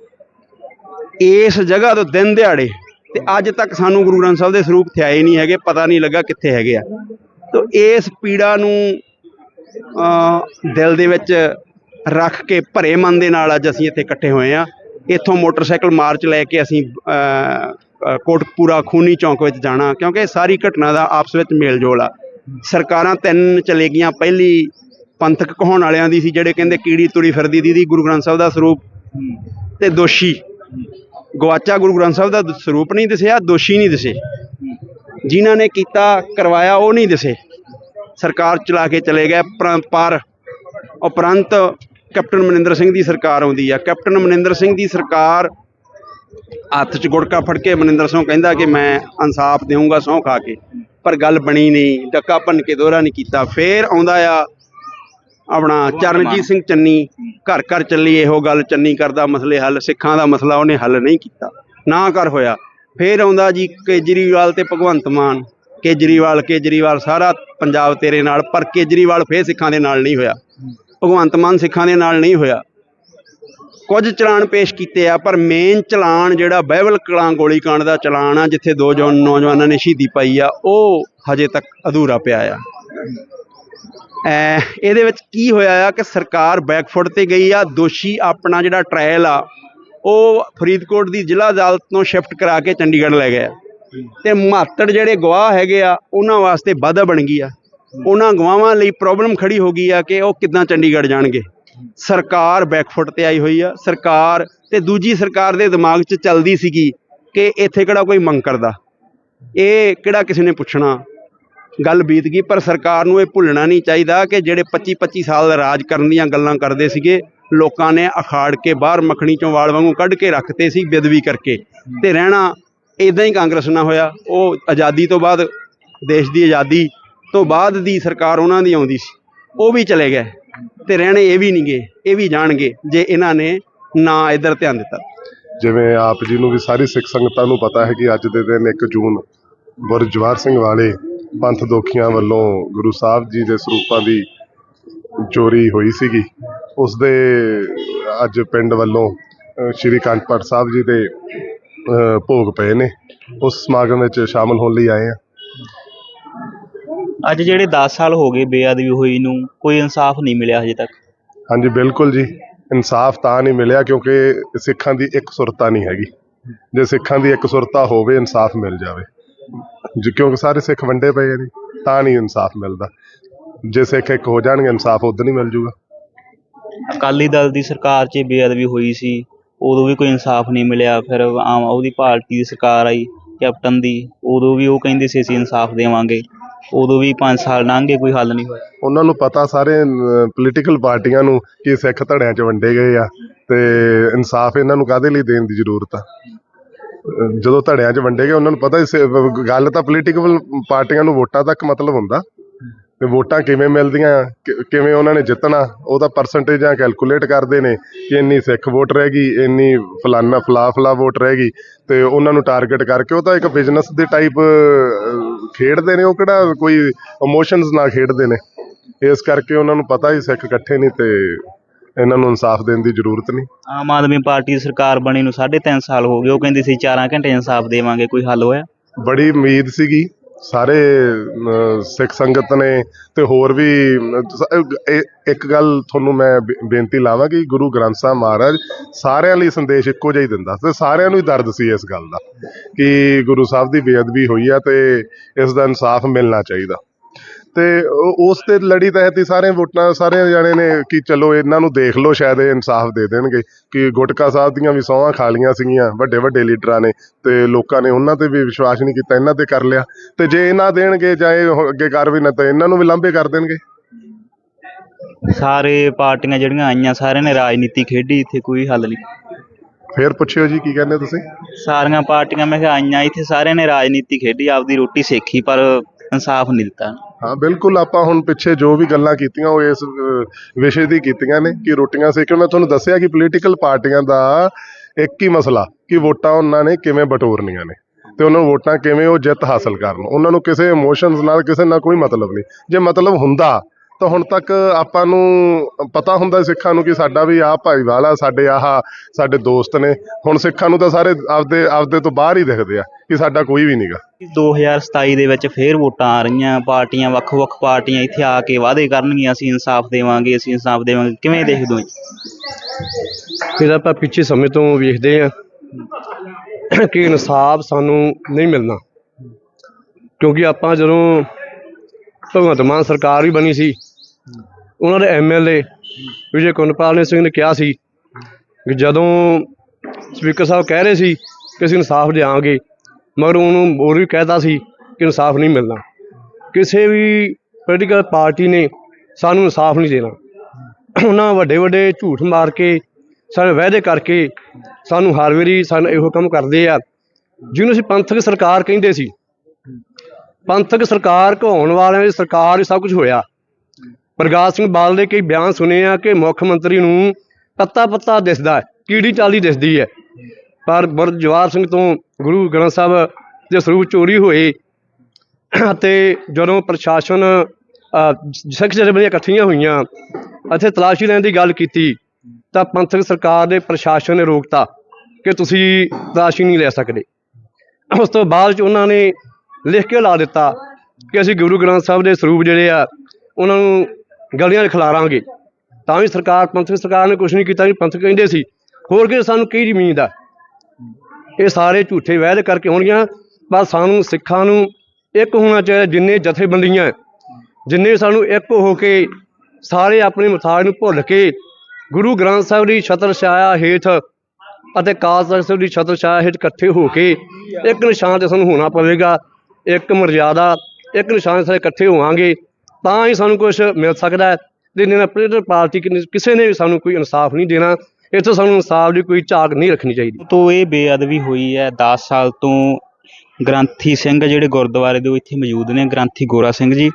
ਇਸ ਜਗ੍ਹਾ ਤੋਂ ਦਿਨ ਦਿਹਾੜੇ ਤੇ ਅੱਜ ਤੱਕ ਸਾਨੂੰ ਗੁਰੂ ਗ੍ਰੰਥ ਸਾਹਿਬ ਦੇ ਸਰੂਪ ਥਿਆਏ ਨਹੀਂ ਹੈਗੇ ਪਤਾ ਨਹੀਂ ਲੱਗਾ ਕਿੱਥੇ ਹੈਗੇ ਆ। ਤੋ ਇਸ ਪੀੜਾ ਨੂੰ ਦਿਲ ਦੇ ਵਿੱਚ ਰੱਖ ਕੇ ਭਰੇ ਮਨ ਦੇ ਨਾਲ ਅੱਜ ਅਸੀਂ ਇੱਥੇ ਇਕੱਠੇ ਹੋਏ ਆ ਇੱਥੋਂ ਮੋਟਰਸਾਈਕਲ ਮਾਰਚ ਲੈ ਕੇ ਅਸੀਂ ਕੋਟਕਪੂਰਾ ਖੂਨੀ ਚੌਂਕ ਵਿੱਚ ਜਾਣਾ ਕਿਉਂਕਿ ਇਹ ਸਾਰੀ ਘਟਨਾ ਦਾ ਆਪਸ ਵਿੱਚ ਮੇਲ ਜੋਲ ਆ। ਸਰਕਾਰਾਂ ਤਿੰਨ ਚਲੇ ਗਈਆਂ ਪਹਿਲੀ ਪੰਥਕ ਕਹਾਉਣ ਵਾਲਿਆਂ ਦੀ ਸੀ ਜਿਹੜੇ ਕਹਿੰਦੇ ਕੀੜੀ ਤੁਰੀ ਫਿਰਦੀ ਦੀਦੀ ਗੁਰੂ ਗ੍ਰੰਥ ਸਾਹਿਬ ਦਾ ਸਰੂਪ ਤੇ ਦੋਸ਼ੀ। ਗਵਾਚਾ ਗੁਰੂ ਗ੍ਰੰਥ ਸਾਹਿਬ ਦਾ ਸਰੂਪ ਨਹੀਂ ਦਿਸਿਆ, ਦੋਸ਼ੀ ਨਹੀਂ ਦਿਸੇ। ਜਿਨ੍ਹਾਂ ਨੇ ਕੀਤਾ, ਕਰਵਾਇਆ, ਉਹ ਨਹੀਂ ਦਿਸੇ। ਸਰਕਾਰ ਚਲਾ ਕੇ ਚਲੇ ਗਏ। ਪਰ- ਉਪਰੰਤ ਕੈਪਟਨ ਮਨਿੰਦਰ ਸਿੰਘ ਦੀ ਸਰਕਾਰ ਆਉਂਦੀ ਆ। ਕੈਪਟਨ ਮਨਿੰਦਰ ਸਿੰਘ ਦੀ ਸਰਕਾਰ ਹੱਥ 'ਚ ਗੁੜਕਾ ਫੜ ਕੇ ਮਨਿੰਦਰ ਸਿੰਘ ਕਹਿੰਦਾ ਕਿ ਮੈਂ ਇਨਸਾਫ ਦੇਵਾਂਗਾ ਸਹੁੰ ਖਾ ਕੇ। ਪਰ ਗੱਲ ਬਣੀ ਨਹੀਂ। ਡੱਕਾ ਭੰਨ ਕੇ ਦੋਹਰਾ ਨਹੀਂ ਕੀਤਾ। ਫੇਰ ਆਉਂਦਾ ਆ ਆਪਣਾ ਚਰਨਜੀਤ ਸਿੰਘ ਚੰਨੀ ਘਰ ਘਰ ਚੱਲੀ ਇਹੋ ਗੱਲ ਚੰਨੀ ਕਰਦਾ ਮਸਲੇ ਹੱਲ ਸਿੱਖਾਂ ਦਾ ਮਸਲਾ ਉਹਨੇ ਹੱਲ ਨਹੀਂ ਕੀਤਾ। ਨਾ ਕਰ ਹੋਇਆ। ਫੇਰ ਆਉਂਦਾ ਜੀ ਕੇਜਰੀਵਾਲ ਤੇ ਭਗਵੰਤ ਮਾਨ। ਕੇਜਰੀਵਾਲ ਕੇਜਰੀਵਾਲ ਸਾਰਾ ਪੰਜਾਬ ਤੇਰੇ ਨਾਲ ਪਰ ਕੇਜਰੀਵਾਲ ਫੇਰ ਸਿੱਖਾਂ ਦੇ ਨਾਲ ਨਹੀਂ ਹੋਇਆ। ਭਗਵੰਤ ਮਾਨ ਸਿੱਖਾਂ ਦੇ ਨਾਲ ਨਹੀਂ ਹੋਇਆ। ਕੁਝ ਚਲਾਨ ਪੇਸ਼ ਕੀਤੇ ਆ ਪਰ ਮੇਨ ਚਲਾਨ ਜਿਹੜਾ ਬਾਈਬਲ ਕਲਾਂ ਗੋਲੀकांड ਦਾ ਚਲਾਨ ਆ ਜਿੱਥੇ ਦੋ ਜੋ ਨੌਜਵਾਨਾਂ ਨੇ ਸ਼ਹੀਦੀ ਪਾਈ ਆ ਉਹ ਹਜੇ ਤੱਕ ਅਧੂਰਾ ਪਿਆ ਆ। ਇਹਦੇ ਵਿੱਚ ਕੀ ਹੋਇਆ ਆ ਕਿ ਸਰਕਾਰ ਬੈਕਫੁੱਟ ਤੇ ਗਈ ਆ, ਦੋਸ਼ੀ ਆਪਣਾ ਜਿਹੜਾ ਟ੍ਰਾਇਲ ਆ, ਉਹ ਫਰੀਦਕੋਟ ਦੀ ਜ਼ਿਲ੍ਹਾ ਅਦਾਲਤ ਤੋਂ ਸ਼ਿਫਟ ਕਰਾ ਕੇ ਚੰਡੀਗੜ੍ਹ ਲੈ ਗਏ ਆ। ਤੇ ਮਾਤੜ ਜਿਹੜੇ ਗਵਾਹ ਹੈਗੇ ਆ, ਉਹਨਾਂ ਵਾਸਤੇ ਵਾਧਾ ਬਣ ਗਈ ਆ। ਉਹਨਾਂ ਗਵਾਹਾਂ ਲਈ ਪ੍ਰੋਬਲਮ ਖੜੀ ਹੋ ਗਈ ਆ ਕਿ ਉਹ ਕਿੱਦਾਂ ਚੰਡੀਗੜ੍ਹ ਜਾਣਗੇ। ਸਰਕਾਰ ਬੈਕਫੁੱਟ ਤੇ ਆਈ ਹੋਈ ਆ, ਸਰਕਾਰ ਤੇ ਦੂਜੀ ਸਰਕਾਰ ਦੇ ਦਿਮਾਗ 'ਚ ਚੱਲਦੀ ਸੀਗੀ ਕਿ ਇੱਥੇ ਕਿਹੜਾ ਕੋਈ ਮੰਗ ਕਰਦਾ। ਇਹ ਕਿਹੜਾ ਕਿਸੇ ਨੇ ਪੁੱਛਣਾ? ਗੱਲ ਬੀਤ ਗਈ, ਪਰ ਸਰਕਾਰ ਨੂੰ ਇਹ ਭੁੱਲਣਾ ਨਹੀਂ ਚਾਹੀਦਾ ਕਿ ਜਿਹੜੇ 25 25 ਸਾਲ ਰਾਜ ਕਰਨ ਦੀਆਂ ਗੱਲਾਂ ਕਰਦੇ ਸੀਗੇ, ਲੋਕਾਂ ਨੇ ਅਖਾੜ ਕੇ ਬਾਹਰ ਮੱਖਣੀ ਚੋਂ ਵਾਲ ਵਾਂਗੂ ਕੱਢ ਕੇ ਰੱਖਤੇ ਸੀ ਬੇਦਬੀ ਕਰਕੇ। ਤੇ ਰਹਿਣਾ ਇਦਾਂ ਹੀ ਕਾਂਗਰਸ ਨਾਲ ਹੋਇਆ। ਉਹ ਆਜ਼ਾਦੀ ਤੋਂ ਬਾਅਦ, ਦੇਸ਼ ਦੀ ਆਜ਼ਾਦੀ ਤੋਂ ਬਾਅਦ ਦੀ ਸਰਕਾਰ ਉਹਨਾਂ ਦੀ ਆਉਂਦੀ ਸੀ। ਉਹ ਵੀ ਚਲੇ ਗਏ। ਤੇ ਰਹਿਣੇ ਇਹ ਵੀ ਨਹੀਂ ਗਏ, ਇਹ ਵੀ ਜਾਣਗੇ ਜੇ ਇਹਨਾਂ ਨੇ ਨਾ ਇੱਧਰ ਧਿਆਨ ਦਿੱਤਾ। ਜਿਵੇਂ ਆਪ ਜੀ ਨੂੰ ਵੀ ਸਾਰੀ ਸਿੱਖ ਸੰਗਤਾਂ ਨੂੰ ਪਤਾ ਹੈ ਕਿ ਅੱਜ ਦੇ ਦਿਨ 1 ਜੂਨ ਗੁਰੂ ਜਵਾਹਰ ਸਿੰਘ ਵਾਲੇ ਪੰਥ ਦੋਖੀਆਂ ਵੱਲੋਂ ਗੁਰੂ ਸਾਹਿਬ ਜੀ ਦੇ ਸਰੂਪਾਂ ਦੀ ਚੋਰੀ ਹੋਈ ਸੀਗੀ। ਉਸ ਦੇ ਅੱਜ ਪਿੰਡ ਵੱਲੋਂ ਸ਼੍ਰੀ ਪਾਠ ਸਾਹਿਬ ਜੀ ਦੇ ਭੋਗ ਪਏ ਨੇ। ਉਸ ਸਮਾਗਮ ਵਿੱਚ ਸ਼ਾਮਲ ਹੋਣ ਲਈ ਆਏ ਆ। ਅੱਜ ਜਿਹੜੇ 10 ਸਾਲ ਹੋ ਗਏ ਬੇਅਦਬੀ ਹੋਈ ਨੂੰ ਕੋਈ ਇਨਸਾਫ ਨਹੀਂ ਮਿਲਿਆ ਹਜੇ ਤੱਕ। ਹਾਂਜੀ ਬਿਲਕੁਲ ਜੀ। ਇਨਸਾਫ ਤਾਂ ਨਹੀਂ ਮਿਲਿਆ ਕਿਉਂਕਿ ਸਿੱਖਾਂ ਦੀ ਇੱਕ ਸੁਰਤਾ ਨਹੀਂ ਹੈਗੀ। ਜੇ ਸਿੱਖਾਂ ਦੀ ਇੱਕ ਸੁਰਤਾ ਹੋਵੇ ਇਨਸਾਫ ਮਿਲ ਜਾਵੇ। ਜੀ ਕਿਉਂਕਿ ਸਾਰੇ ਸਿੱਖ ਵੰਡੇ ਪਏ ਨੇ ਤਾਂ ਨਹੀਂ ਇਨਸਾਫ ਮਿਲਦਾ। ਜੇ ਸਿੱਖ ਇੱਕ ਹੋ ਜਾਣਗੇ ਇਨਸਾਫ ਉਦੋਂ ਹੀ ਮਿਲ ਜੂਗਾ। ਅਕਾਲੀ ਦਲ ਦੀ ਸਰਕਾਰ 'ਚ ਬੇਅਦਬੀ ਹੋਈ ਸੀ ਉਦੋਂ ਵੀ ਕੋਈ ਇਨਸਾਫ ਨਹੀਂ ਮਿਲਿਆ। ਫਿਰ ਆਮ ਉਹਦੀ ਪਾਰਟੀ ਦੀ ਸਰਕਾਰ ਆਈ ਕੈਪਟਨ ਦੀ ਉਦੋਂ ਵੀ ਉਹ ਕਹਿੰਦੇ ਸੀ ਅਸੀਂ ਇਨਸਾਫ ਦੇਵਾਂਗੇ। ਉਦੋਂ ਵੀ 5 ਸਾਲ ਲੰਘ ਗਏ ਕੋਈ ਹੱਲ ਨਹੀਂ ਹੋਇਆ। ਉਹਨਾਂ ਨੂੰ ਪਤਾ ਸਾਰੇ ਪੋਲੀਟੀਕਲ ਪਾਰਟੀਆਂ ਨੂੰ ਕਿ ਸਿੱਖ ਧੜਿਆਂ 'ਚ ਵੰਡੇ ਗਏ ਆ ਤੇ ਇਨਸਾਫ ਇਹਨਾਂ ਨੂੰ ਕਾਹਦੇ ਲਈ ਦੇਣ ਦੀ ਜ਼ਰੂਰਤ ਆ? ਜਦੋਂ ਧੜਿਆਂ 'ਚ ਵੰਡੇ ਗਏ, ਉਹਨਾਂ ਨੂੰ ਪਤਾ ਸੀ ਗੱਲ ਤਾਂ ਪੋਲੀਟੀਕਲ ਪਾਰਟੀਆਂ ਨੂੰ ਵੋਟਾਂ ਤੱਕ ਮਤਲਬ ਹੁੰਦਾ। ਤੇ ਵੋਟਾਂ ਕਿਵੇਂ ਮਿਲਦੀਆਂ ਕਿਵੇਂ ਉਹਨਾਂ ਨੇ ਜਿੱਤਣਾ, ਉਹ ਤਾਂ ਪਰਸੈਂਟੇਜਾਂ ਕੈਲਕੂਲੇਟ ਕਰਦੇ ਨੇ ਕਿ ਇੰਨੀ ਸਿੱਖ ਵੋਟ ਰਹਿ ਗਈ, ਇੰਨੀ ਫਲਾਨਾ ਫਲਾ ਫਲਾ ਵੋਟ ਰਹਿ ਗਈ। ਤੇ ਉਹਨਾਂ ਨੂੰ ਟਾਰਗੇਟ ਕਰਕੇ ਉਹ ਤਾਂ ਇੱਕ ਬਿਜ਼ਨਸ ਦੇ ਟਾਈਪ ਖੇਡਦੇ ਨੇ, ਉਹ ਕਿਹੜਾ ਕੋਈ ਇਮੋਸ਼ਨਸ ਨਾਲ ਖੇਡਦੇ ਨੇ। ਇਸ ਕਰਕੇ ਉਹਨਾਂ ਨੂੰ ਪਤਾ ਹੀ ਸਿੱਖ ਇਕੱਠੇ ਨਹੀਂ ਤੇ ਇਹਨਾਂ ਨੂੰ ਇਨਸਾਫ ਦੇਣ ਦੀ ਜ਼ਰੂਰਤ ਨਹੀਂ। ਆਮ ਆਦਮੀ ਪਾਰਟੀ ਦੀ ਸਰਕਾਰ ਬਣੀ ਨੂੰ 3.5 ਸਾਲ ਹੋ ਗਏ ਉਹ ਕਹਿੰਦੇ ਸੀ 4 ਘੰਟੇ ਇਨਸਾਫ ਦੇਵਾਂਗੇ ਕੋਈ ਹੱਲ ਹੋਇਆ? ਬੜੀ ਉਮੀਦ ਸੀਗੀ। ਸਾਰੇ ਸਿੱਖ ਸੰਗਤ ਨੇ ਤੇ ਹੋਰ ਵੀ ਇੱਕ ਗੱਲ ਤੁਹਾਨੂੰ ਮੈਂ ਬੇਨਤੀ ਲਾਵਾਂ ਕਿ ਗੁਰੂ ਗ੍ਰੰਥ ਸਾਹਿਬ ਮਹਾਰਾਜ ਸਾਰਿਆਂ ਲਈ ਸੰਦੇਸ਼ ਇੱਕੋ ਜਿਹਾ ਹੀ ਦਿੰਦਾ ਤੇ ਸਾਰਿਆਂ ਨੂੰ ਹੀ ਦਰਦ ਸੀ ਇਸ ਗੱਲ ਦਾ ਕਿ ਗੁਰੂ ਸਾਹਿਬ ਦੀ ਬੇਅਦਬੀ ਹੋਈ ਆ ਤੇ ਇਸ ਦਾ ਇਨਸਾਫ ਮਿਲਣਾ ਚਾਹੀਦਾ। ਤੇ ਉਸ ਤੇ ਲੜੀ ਤਹਿਤ ਹੀ ਸਾਰੇ ਵੋਟਾਂ ਸਾਰੇ ਜਾਣੇ ਨੇ ਕਿ ਚਲੋ ਇਹਨਾਂ ਨੂੰ ਦੇਖ ਲਓ ਸ਼ਾਇਦ ਇਹ ਇਨਸਾਫ ਦੇ ਦੇਣਗੇ ਕਿ ਗੁਟਕਾ ਸਾਹਿਬ ਦੀਆਂ ਵੀ ਸੌਹਾਂ ਖਾ ਲੀਆਂ ਸੀਗੀਆਂ ਵੱਡੇ ਵੱਡੇ ਲੀਡਰਾਂ ਨੇ ਤੇ ਲੋਕਾਂ ਨੇ ਉਹਨਾਂ ਤੇ ਵੀ ਵਿਸ਼ਵਾਸ ਨਹੀਂ ਕੀਤਾ ਇਹਨਾਂ ਤੇ ਕਰ ਲਿਆ। ਤੇ ਜੇ ਇਹਨਾਂ ਦੇਣਗੇ ਜਾਂ ਇਹ ਅੱਗੇ ਕਰ ਵੀ ਨਾ ਤਾਂ ਇਹਨਾਂ ਨੂੰ ਵੀ ਲਾਂਭੇ ਕਰ ਦੇਣਗੇ। ਸਾਰੇ ਪਾਰਟੀਆਂ ਜਿਹੜੀਆਂ ਆਈਆਂ ਸਾਰਿਆਂ ਨੇ ਰਾਜਨੀਤੀ ਖੇਡੀ ਇੱਥੇ ਕੋਈ ਹੱਲ ਨਹੀਂ। ਫੇਰ ਪੁੱਛਿਓ ਜੀ ਕੀ ਕਹਿੰਦੇ ਤੁਸੀਂ? ਸਾਰੀਆਂ ਪਾਰਟੀਆਂ ਮੈਂ ਕਿਹਾ ਆਈਆਂ ਇੱਥੇ ਸਾਰਿਆਂ ਨੇ ਰਾਜਨੀਤੀ ਖੇਡੀ ਆਪਦੀ ਰੋਟੀ ਸੇਖੀ ਪਰ ਇਨਸਾਫ ਨਹੀਂ ਦਿੱਤਾ। ਹਾਂ, ਬਿਲਕੁਲ ਆਪਾਂ ਹੁਣ ਪਿੱਛੇ ਜੋ ਵੀ ਗੱਲਾਂ ਕੀਤੀਆਂ, ਉਹ ਇਸ ਵਿਸ਼ੇ ਦੀ ਕੀਤੀਆਂ ਨੇ ਕਿ ਰੋਟੀਆਂ ਸੇਕਣ ਮੈਂ ਤੁਹਾਨੂੰ ਦੱਸਿਆ ਕਿ ਪੋਲੀਟੀਕਲ ਪਾਰਟੀਆਂ ਦਾ ਇੱਕ ਹੀ ਮਸਲਾ ਕਿ ਵੋਟਾਂ ਉਹਨਾਂ ਨੇ ਕਿਵੇਂ ਬਟੋਰਨੀਆਂ ਨੇ ਤੇ ਉਹਨਾਂ ਨੂੰ ਵੋਟਾਂ ਕਿਵੇਂ ਉਹ ਜਿੱਤ ਹਾਸਲ ਕਰਨ। ਉਹਨਾਂ ਨੂੰ ਕਿਸੇ ਇਮੋਸ਼ਨਸ ਨਾਲ ਕਿਸੇ ਨਾਲ ਕੋਈ ਮਤਲਬ ਨਹੀਂ। ਜੇ ਮਤਲਬ ਹੁੰਦਾ ਤਾਂ ਹੁਣ ਤੱਕ ਆਪਾਂ ਨੂੰ ਪਤਾ ਹੁੰਦਾ ਸਿੱਖਾਂ ਨੂੰ ਕਿ ਸਾਡਾ ਵੀ ਆਹ ਭਾਈਵਾਲ ਆ ਸਾਡੇ ਆਹ ਸਾਡੇ ਦੋਸਤ ਨੇ। ਹੁਣ ਸਿੱਖਾਂ ਨੂੰ ਤਾਂ ਸਾਰੇ ਆਪਦੇ ਆਪਦੇ ਤੋਂ ਬਾਹਰ ਹੀ ਦਿਖਦੇ ਆ ਕਿ ਸਾਡਾ ਕੋਈ ਵੀ ਨਹੀਂਗਾ 2027 ਦੇ ਵਿੱਚ ਫੇਰ ਵੋਟਾਂ ਆ ਰਹੀਆਂ ਪਾਰਟੀਆਂ ਵੱਖ-ਵੱਖ ਪਾਰਟੀਆਂ ਇੱਥੇ ਆ ਕੇ ਵਾਅਦੇ ਕਰਨਗੀਆਂ ਅਸੀਂ ਇਨਸਾਫ ਦੇਵਾਂਗੇ ਅਸੀਂ ਇਨਸਾਫ ਦੇਵਾਂਗੇ। ਕਿਵੇਂ ਦੇਖਦੇ ਹੋ ਜੀ? ਫਿਰ ਆਪਾਂ ਪਿੱਛੇ ਸਮੇਂ ਤੋਂ ਵੇਖਦੇ ਆ ਕਿ ਇਨਸਾਫ ਸਾਨੂੰ ਨਹੀਂ ਮਿਲਣਾ। ਕਿਉਂਕਿ ਆਪਾਂ ਜਦੋਂ ਭਗਵੰਤ ਮਾਨ ਸਰਕਾਰ ਵੀ ਬਣੀ ਸੀ ਉਹਨਾਂ ਦੇ ਐਮਐਲਏ ਵਿਜੇ ਕੁੰਦਪਾਲ ਸਿੰਘ ਨੇ ਕਿਹਾ ਸੀ ਕਿ ਜਦੋਂ ਸਪੀਕਰ ਸਾਹਿਬ ਕਹਿ ਰਹੇ ਸੀ ਕਿ ਅਸੀਂ ਇਨਸਾਫ ਦਿਆਂਗੇ, ਮਗਰ ਉਹਨੂੰ ਹੋਰ ਵੀ ਕਹਿਤਾ ਸੀ ਕਿ ਇਨਸਾਫ ਨਹੀਂ ਮਿਲਣਾ। ਕਿਸੇ ਵੀ ਪੋਲੀਟੀਕਲ ਪਾਰਟੀ ਨੇ ਸਾਨੂੰ ਇਨਸਾਫ ਨਹੀਂ ਦੇਣਾ। ਉਹਨਾਂ ਵੱਡੇ ਵੱਡੇ ਝੂਠ ਮਾਰ ਕੇ ਸਾਨੂੰ ਵਾਅਦੇ ਕਰਕੇ ਸਾਨੂੰ ਹਰ ਵਾਰੀ ਸਾਨੂੰ ਇਹੋ ਕੰਮ ਕਰਦੇ ਆ, ਜਿਹਨੂੰ ਅਸੀਂ ਪੰਥਕ ਸਰਕਾਰ ਕਹਿੰਦੇ ਸੀ। ਪੰਥਕ ਸਰਕਾਰ ਘਾਉਣ ਵਾਲਿਆਂ ਦੀ ਸਰਕਾਰ ਹੀ ਸਭ ਕੁਝ ਹੋਇਆ। ਪ੍ਰਕਾਸ਼ ਸਿੰਘ ਬਾਦਲ ਦੇ ਕਈ ਬਿਆਨ ਸੁਣੇ ਆ ਕਿ ਮੁੱਖ ਮੰਤਰੀ ਨੂੰ ਪੱਤਾ ਪੱਤਾ ਦਿਸਦਾ ਹੈ ਕੀੜੀ ਚਾਲੀ ਦਿਸਦੀ ਹੈ। ਪਰ ਗੁਰਜਵਾਰ ਸਿੰਘ ਤੋਂ ਗੁਰੂ ਗ੍ਰੰਥ ਸਾਹਿਬ ਦੇ ਸਰੂਪ ਚੋਰੀ ਹੋਏ ਅਤੇ ਜਦੋਂ ਪ੍ਰਸ਼ਾਸਨ ਅ, ਸਿੱਖ ਜਥੇਬੰਦੀਆਂ ਇਕੱਠੀਆਂ ਹੋਈਆਂ ਅਤੇ ਤਲਾਸ਼ੀ ਲੈਣ ਦੀ ਗੱਲ ਕੀਤੀ ਤਾਂ ਪੰਥਕ ਸਰਕਾਰ ਦੇ ਪ੍ਰਸ਼ਾਸਨ ਨੇ ਰੋਕਤਾ ਕਿ ਤੁਸੀਂ ਤਲਾਸ਼ੀ ਨਹੀਂ ਲੈ ਸਕਦੇ। ਉਸ ਤੋਂ ਬਾਅਦ ਚ ਉਹਨਾਂ ਨੇ ਲਿਖ ਕੇ ਲਾ ਦਿੱਤਾ ਕਿ ਅਸੀਂ ਗੁਰੂ ਗ੍ਰੰਥ ਸਾਹਿਬ ਦੇ ਸਰੂਪ ਜਿਹੜੇ ਆ ਉਹਨਾਂ ਨੂੰ ਗਲੀਆਂ 'ਚ ਖਿਲਾਰਾਂਗੇ। ਤਾਂ ਵੀ ਸਰਕਾਰ ਪੰਥਕ ਸਰਕਾਰ ਨੇ ਕੁਝ ਨਹੀਂ ਕੀਤਾ ਵੀ ਪੰਥਕ ਕਹਿੰਦੇ ਸੀ। ਹੋਰ ਕਿ ਸਾਨੂੰ ਕੀ ਜ਼ਮੀਨ ਦਾ? ਇਹ ਸਾਰੇ ਝੂਠੇ ਵਾਅਦੇ ਕਰਕੇ ਹੋਣਗੀਆਂ, ਪਰ ਸਾਨੂੰ ਸਿੱਖਾਂ ਨੂੰ ਇੱਕ ਹੋਣਾ ਚਾਹੀਦਾ, ਜਿੰਨੇ ਜਥੇਬੰਦੀਆਂ ਜਿੰਨੇ ਸਾਨੂੰ ਇੱਕ ਹੋ ਕੇ ਸਾਰੇ ਆਪਣੇ ਮਥਾਜ ਨੂੰ ਭੁੱਲ ਕੇ ਗੁਰੂ ਗ੍ਰੰਥ ਸਾਹਿਬ ਦੀ ਛਤਰ ਛਾਇਆ ਹੇਠ ਅਤੇ ਕਾਲ ਤਖਤ ਸਾਹਿਬ ਦੀ ਛਤਰ ਛਾਇਆ ਹੇਠ ਇਕੱਠੇ ਹੋ ਕੇ ਇੱਕ ਨਿਸ਼ਾਨ ਤੇ ਸਾਨੂੰ ਹੋਣਾ ਪਵੇਗਾ। ਇੱਕ ਮਰਜ਼ਾਦਾ, ਇੱਕ ਨਿਸ਼ਾਨ ਤੇ ਸਾਰੇ ਇਕੱਠੇ ਹੋਵਾਂਗੇ। ਤਾਂ ਹੀ ਸਾਨੂੰ ਕੁਝ ਮਿਲ ਸਕਦਾ ਹੈ। ਤੇ ਨਹੀਂ ਨਾ ਪੋਲੀਟੀਕਲ ਪਾਰਟੀ ਕਿਸੇ ਨੇ ਵੀ ਸਾਨੂੰ ਕੋਈ ਇਨਸਾਫ ਨਹੀਂ ਦੇਣਾ। ਇੱਥੇ ਸਾਨੂੰ ਇਨਸਾਫ ਦੀ ਕੋਈ ਝਾਕ ਨਹੀਂ ਰੱਖਣੀ ਚਾਹੀਦੀ। ਤੋਂ ਇਹ ਬੇਅਦਬੀ ਹੋਈ ਹੈ। 10 ਸਾਲ ਤੋਂ ਗ੍ਰੰਥੀ ਸਿੰਘ ਜਿਹੜੇ ਗੁਰਦੁਆਰੇ ਦੇ ਇੱਥੇ ਮੌਜੂਦ ਨੇ ਗ੍ਰੰਥੀ ਗੋਰਾ ਸਿੰਘ ਜੀ।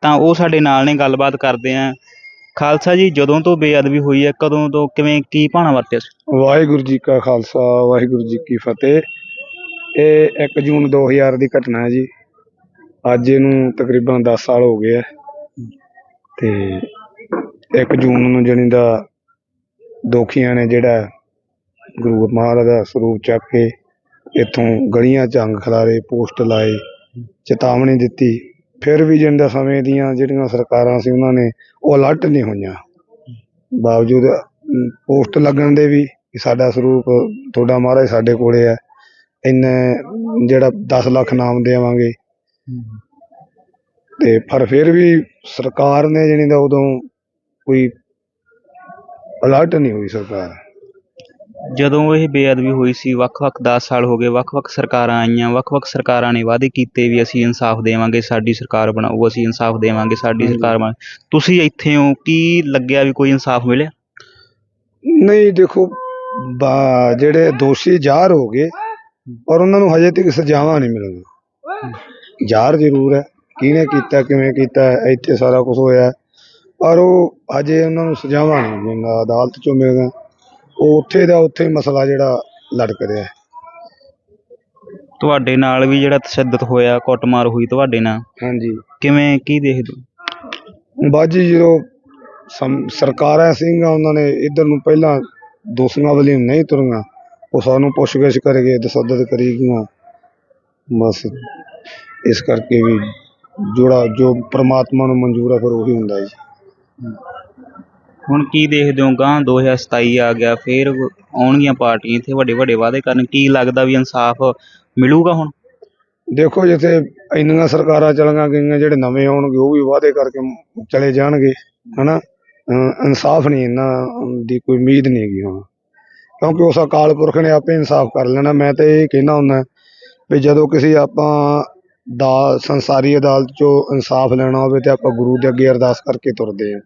ਤਾਂ ਉਹ ਸਾਡੇ ਨਾਲ ਨੇ ਗੱਲਬਾਤ ਕਰਦੇ ਆ। ਖਾਲਸਾ ਜੀ ਜਦੋਂ ਤੋਂ ਬੇਅਦਬੀ ਹੋਈ ਹੈ ਕਦੋਂ ਤੋਂ ਕਿਵੇਂ ਕੀ ਭਾਣਾ ਵਰਤਿਆ ਸੀ? ਵਾਹਿਗੁਰੂ ਜੀ ਕਾ ਖਾਲਸਾ ਵਾਹਿਗੁਰੂ ਜੀ ਕੀ ਫਤਿਹ। ਇਹ 1 ਜੂਨ 2000 ਦੀ ਘਟਨਾ ਹੈ ਜੀ। ਅੱਜ ਇਹਨੂੰ ਤਕਰੀਬਨ 10 ਸਾਲ ਹੋ ਗਏ ਆ ਤੇ 1 ਜੂਨ ਨੂੰ ਜਾਣੀ ਦਾ ਦੋਖੀਆਂ ਨੇ ਜਿਹੜਾ ਗੁਰੂ ਮਹਾਰਾਜ ਦਾ ਸਰੂਪ ਚੱਕ ਕੇ ਇੱਥੋਂ ਗਲੀਆਂ ਚ ਅੰਗ ਖਿਲਾਰੇ, ਪੋਸਟ ਲਾਏ, ਚੇਤਾਵਨੀ ਦਿੱਤੀ। ਫਿਰ ਵੀ ਜਿੰਦਾ ਸਮੇਂ ਦੀਆਂ ਜਿਹੜੀਆਂ ਸਰਕਾਰਾਂ ਸੀ ਉਹਨਾਂ ਨੇ ਉਹ ਅਲਰਟ ਨਹੀਂ ਹੋਈਆਂ। ਬਾਵਜੂਦ ਪੋਸਟ ਲੱਗਣ ਦੇ ਵੀ ਕਿ ਸਾਡਾ ਸਰੂਪ ਤੁਹਾਡਾ ਮਹਾਰਾਜ ਸਾਡੇ ਕੋਲੇ ਹੈ। ਇੰਨੇ ਜਿਹੜਾ 10 ਲੱਖ ਨਾਮ ਦੇਵਾਂਗੇ। ਤੇ ਪਰ ਫਿਰ ਵੀ ਸਰਕਾਰ ਨੇ ਜਿਹੜੀ ਦਾ ਉਦੋਂ ਕੋਈ ਅਲਰਟ ਨਹੀਂ ਹੋਈ ਸਰਕਾਰ। ਜਦੋਂ ਇਹ ਬੇਅਦਬੀ ਹੋਈ ਸੀ ਵੱਖ-ਵੱਖ 10 ਸਾਲ ਹੋ ਗਏ ਵੱਖ-ਵੱਖ ਸਰਕਾਰਾਂ ਆਈਆਂ ਵੱਖ-ਵੱਖ ਸਰਕਾਰਾਂ ਨੇ ਵਾਅਦੇ ਕੀਤੇ ਵੀ ਅਸੀਂ ਇਨਸਾਫ ਦੇਵਾਂਗੇ ਸਾਡੀ ਸਰਕਾਰ ਬਣਾਓ ਅਸੀਂ ਇਨਸਾਫ ਦੇਵਾਂਗੇ ਸਾਡੀ ਸਰਕਾਰ ਬਣਾ। ਤੁਸੀਂ ਇੱਥੇ ਹੋ ਕੀ ਲੱਗਿਆ ਵੀ ਕੋਈ ਇਨਸਾਫ ਮਿਲਿਆ? ਨਹੀਂ ਦੇਖੋ ਬਾ- ਜਿਹੜੇ ਦੋਸ਼ੀ ਜ਼ਾਹਰ ਹੋ ਗਏ ਪਰ ਉਹਨਾਂ ਨੂੰ ਹਜੇ ਤੱਕ ਸਜ਼ਾਵਾਂ ਨਹੀਂ ਮਿਲੀਆਂ। ਜ਼ਾਹਰ ਜ਼ਰੂਰ ਹੈ। ਕਿਹਨੇ ਕੀਤਾ ਕਿਵੇਂ ਕੀਤਾ ਇੱਥੇ ਸਾਰਾ ਕੁਝ ਹੋਇਆ। ਪਰ ਉਹ ਹਜੇ ਉਹਨਾਂ ਨੂੰ ਸਜ਼ਾਵਾਂ ਨਹੀਂ ਮਿਲੀਆਂ ਅਦਾਲਤ ਚੋਂ ਮਿਲੀਆਂ। ਉਹ ਉੱਥੇ ਦਾ ਉੱਥੇ ਮਸਲਾ ਜਿਹੜਾ ਲੜਕ ਰਿਹਾ। ਤੁਹਾਡੇ ਨਾਲ ਵੀ ਜਿਹੜਾ ਤਸ਼ੱਦਦ ਹੋਇਆ ਕੁੱਟਮਾਰ ਹੋਈ ਤੁਹਾਡੇ ਨਾਲ? ਹਾਂਜੀ। ਕਿਵੇਂ ਕੀ ਦੇਖਦੇ ਹੋ? ਬਾਜੀ ਜਦੋਂ ਸਮ- ਸਰਕਾਰਾਂ ਸਿੰਘਾਂ ਉਹਨਾਂ ਨੇ ਇਧਰ ਨੂੰ ਪਹਿਲਾਂ ਦੋਸ਼ੀਆਂ ਵਾਲੀ ਨੂੰ ਨਹੀਂ ਤੁਰੀਆਂ। ਉਹ ਸਾਨੂੰ ਪੁੱਛਗਿੱਛ ਕਰਗੇ ਤਸੱਦਦ ਕਰੀਗੀਆਂ ਬਸ ਇਸ ਕਰਕੇ ਵੀ ਜਿਹੜਾ ਜੋ ਪ੍ਰਮਾਤਮਾ ਨੂੰ ਮਨਜ਼ੂਰ ਹੈ ਫਿਰ ਉਹੀ ਹੁੰਦਾ ਜੀ। ਹੁਣ ਕੀ ਦੇਖਦੇ ਹੋ? ਗਾਂ 2027 ਆ ਗਿਆ ਫੇਰ ਆਉਣਗੀਆਂ ਪਾਰਟੀਆਂ ਇੱਥੇ ਵੱਡੇ ਵੱਡੇ ਵਾਅਦੇ ਕਰਨ। ਕੀ ਲੱਗਦਾ ਵੀ ਇਨਸਾਫ ਮਿਲੂਗਾ ਹੁਣ? ਦੇਖੋ ਜਿੱਥੇ ਇੰਨੀਆਂ ਸਰਕਾਰਾਂ ਚੱਲੀਆਂ ਗਈਆਂ ਜਿਹੜੇ ਨਵੇਂ ਆਉਣਗੇ ਉਹ ਵੀ ਵਾਅਦੇ ਕਰਕੇ ਚਲੇ ਜਾਣਗੇ ਹਨਾ? ਇਨਸਾਫ ਨਹੀਂ ਇਹਨਾਂ ਦੀ ਕੋਈ ਉਮੀਦ ਨਹੀਂ ਹੈਗੀ ਹੁਣ। ਕਿਉਂਕਿ ਉਸ ਅਕਾਲ ਪੁਰਖ ਨੇ ਆਪੇ ਇਨਸਾਫ ਕਰ ਲੈਣਾ। ਮੈਂ ਤਾਂ ਇਹ ਕਹਿਣਾ ਹੁੰਦਾ ਵੀ ਜਦੋਂ ਕਿਸੇ ਆਪਾਂ ਦਾ ਸੰਸਾਰੀ ਅਦਾਲਤ 'ਚੋਂ ਇਨਸਾਫ ਲੈਣਾ ਹੋਵੇ ਤੇ ਆਪਾਂ ਗੁਰੂ ਦੇ ਅੱਗੇ ਅਰਦਾਸ ਕਰਕੇ ਤੁਰਦੇ ਹਾਂ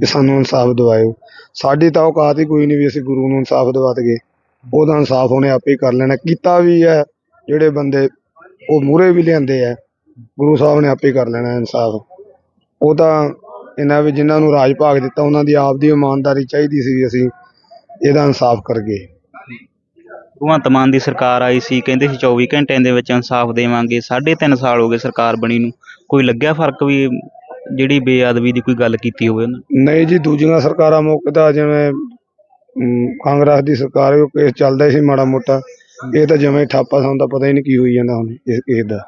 ਕਿ ਸਾਨੂੰ ਇਨਸਾਫ ਦਿਵਾਇਓ। ਸਾਡੀ ਤਾਂ ਔਕਾਤ ਹੀ ਕੋਈ ਨਹੀਂ ਵੀ ਅਸੀਂ ਗੁਰੂ ਨੂੰ ਇਨਸਾਫ ਦਿਵਾ ਦਈਏ। ਉਹਦਾ ਇਨਸਾਫ ਉਹਨੇ ਆਪੇ ਹੀ ਕਰ ਲੈਣਾ। ਕੀਤਾ ਵੀ ਹੈ, ਜਿਹੜੇ ਬੰਦੇ ਉਹ ਮੂਹਰੇ ਵੀ ਲਿਆਂਦੇ ਆ ਗੁਰੂ ਸਾਹਿਬ ਨੇ ਆਪੇ ਕਰ ਲੈਣਾ ਇਨਸਾਫ। ਉਹ ਤਾਂ ਇਹਨਾਂ ਵੀ ਜਿਨ੍ਹਾਂ ਨੂੰ ਰਾਜ ਭਾਗ ਦਿੱਤਾ, ਉਹਨਾਂ ਦੀ ਆਪ ਦੀ ਇਮਾਨਦਾਰੀ ਚਾਹੀਦੀ ਸੀ ਵੀ ਅਸੀਂ ਇਹਦਾ ਇਨਸਾਫ ਕਰਗੇ ਭਗਵੰਤ ਮਾਨ ਦੀ ਸਰਕਾਰ ਆਈ ਸੀ ਕਹਿੰਦੇ ਸੀ 24 ਘੰਟਿਆਂ ਦੇ ਵਿੱਚ ਇਨਸਾਫ ਦੇਵਾਂਗੇ ਸਾਢੇ ਤਿੰਨ ਸਾਲ ਹੋ ਗਏ ਸਰਕਾਰ ਬਣੀ ਨੂੰ। ਕੋਈ ਲੱਗਿਆ ਫ਼ਰਕ ਵੀ ਜਿਹੜੀ ਬੇਅਦਬੀ ਦੀ ਕੋਈ ਗੱਲ ਕੀਤੀ ਹੋਵੇ ਉਹਨਾਂ? ਨਹੀਂ ਜੀ ਦੂਜੀਆਂ ਸਰਕਾਰਾਂ ਮੌਕੇ ਤਾਂ ਜਿਵੇਂ ਕਾਂਗਰਸ ਦੀ ਸਰਕਾਰ ਉਹ ਕੇਸ ਚੱਲਦਾ ਸੀ ਮਾੜਾ ਮੋਟਾ। ਇਹ ਤਾਂ ਜਿਵੇਂ ਠਾਪਾ ਸਾਨੂੰ ਤਾਂ ਪਤਾ ਹੀ ਨਹੀਂ ਕੀ ਹੋਈ ਜਾਂਦਾ ਹੁਣ ਇਸ ਕੇਸ ਦਾ।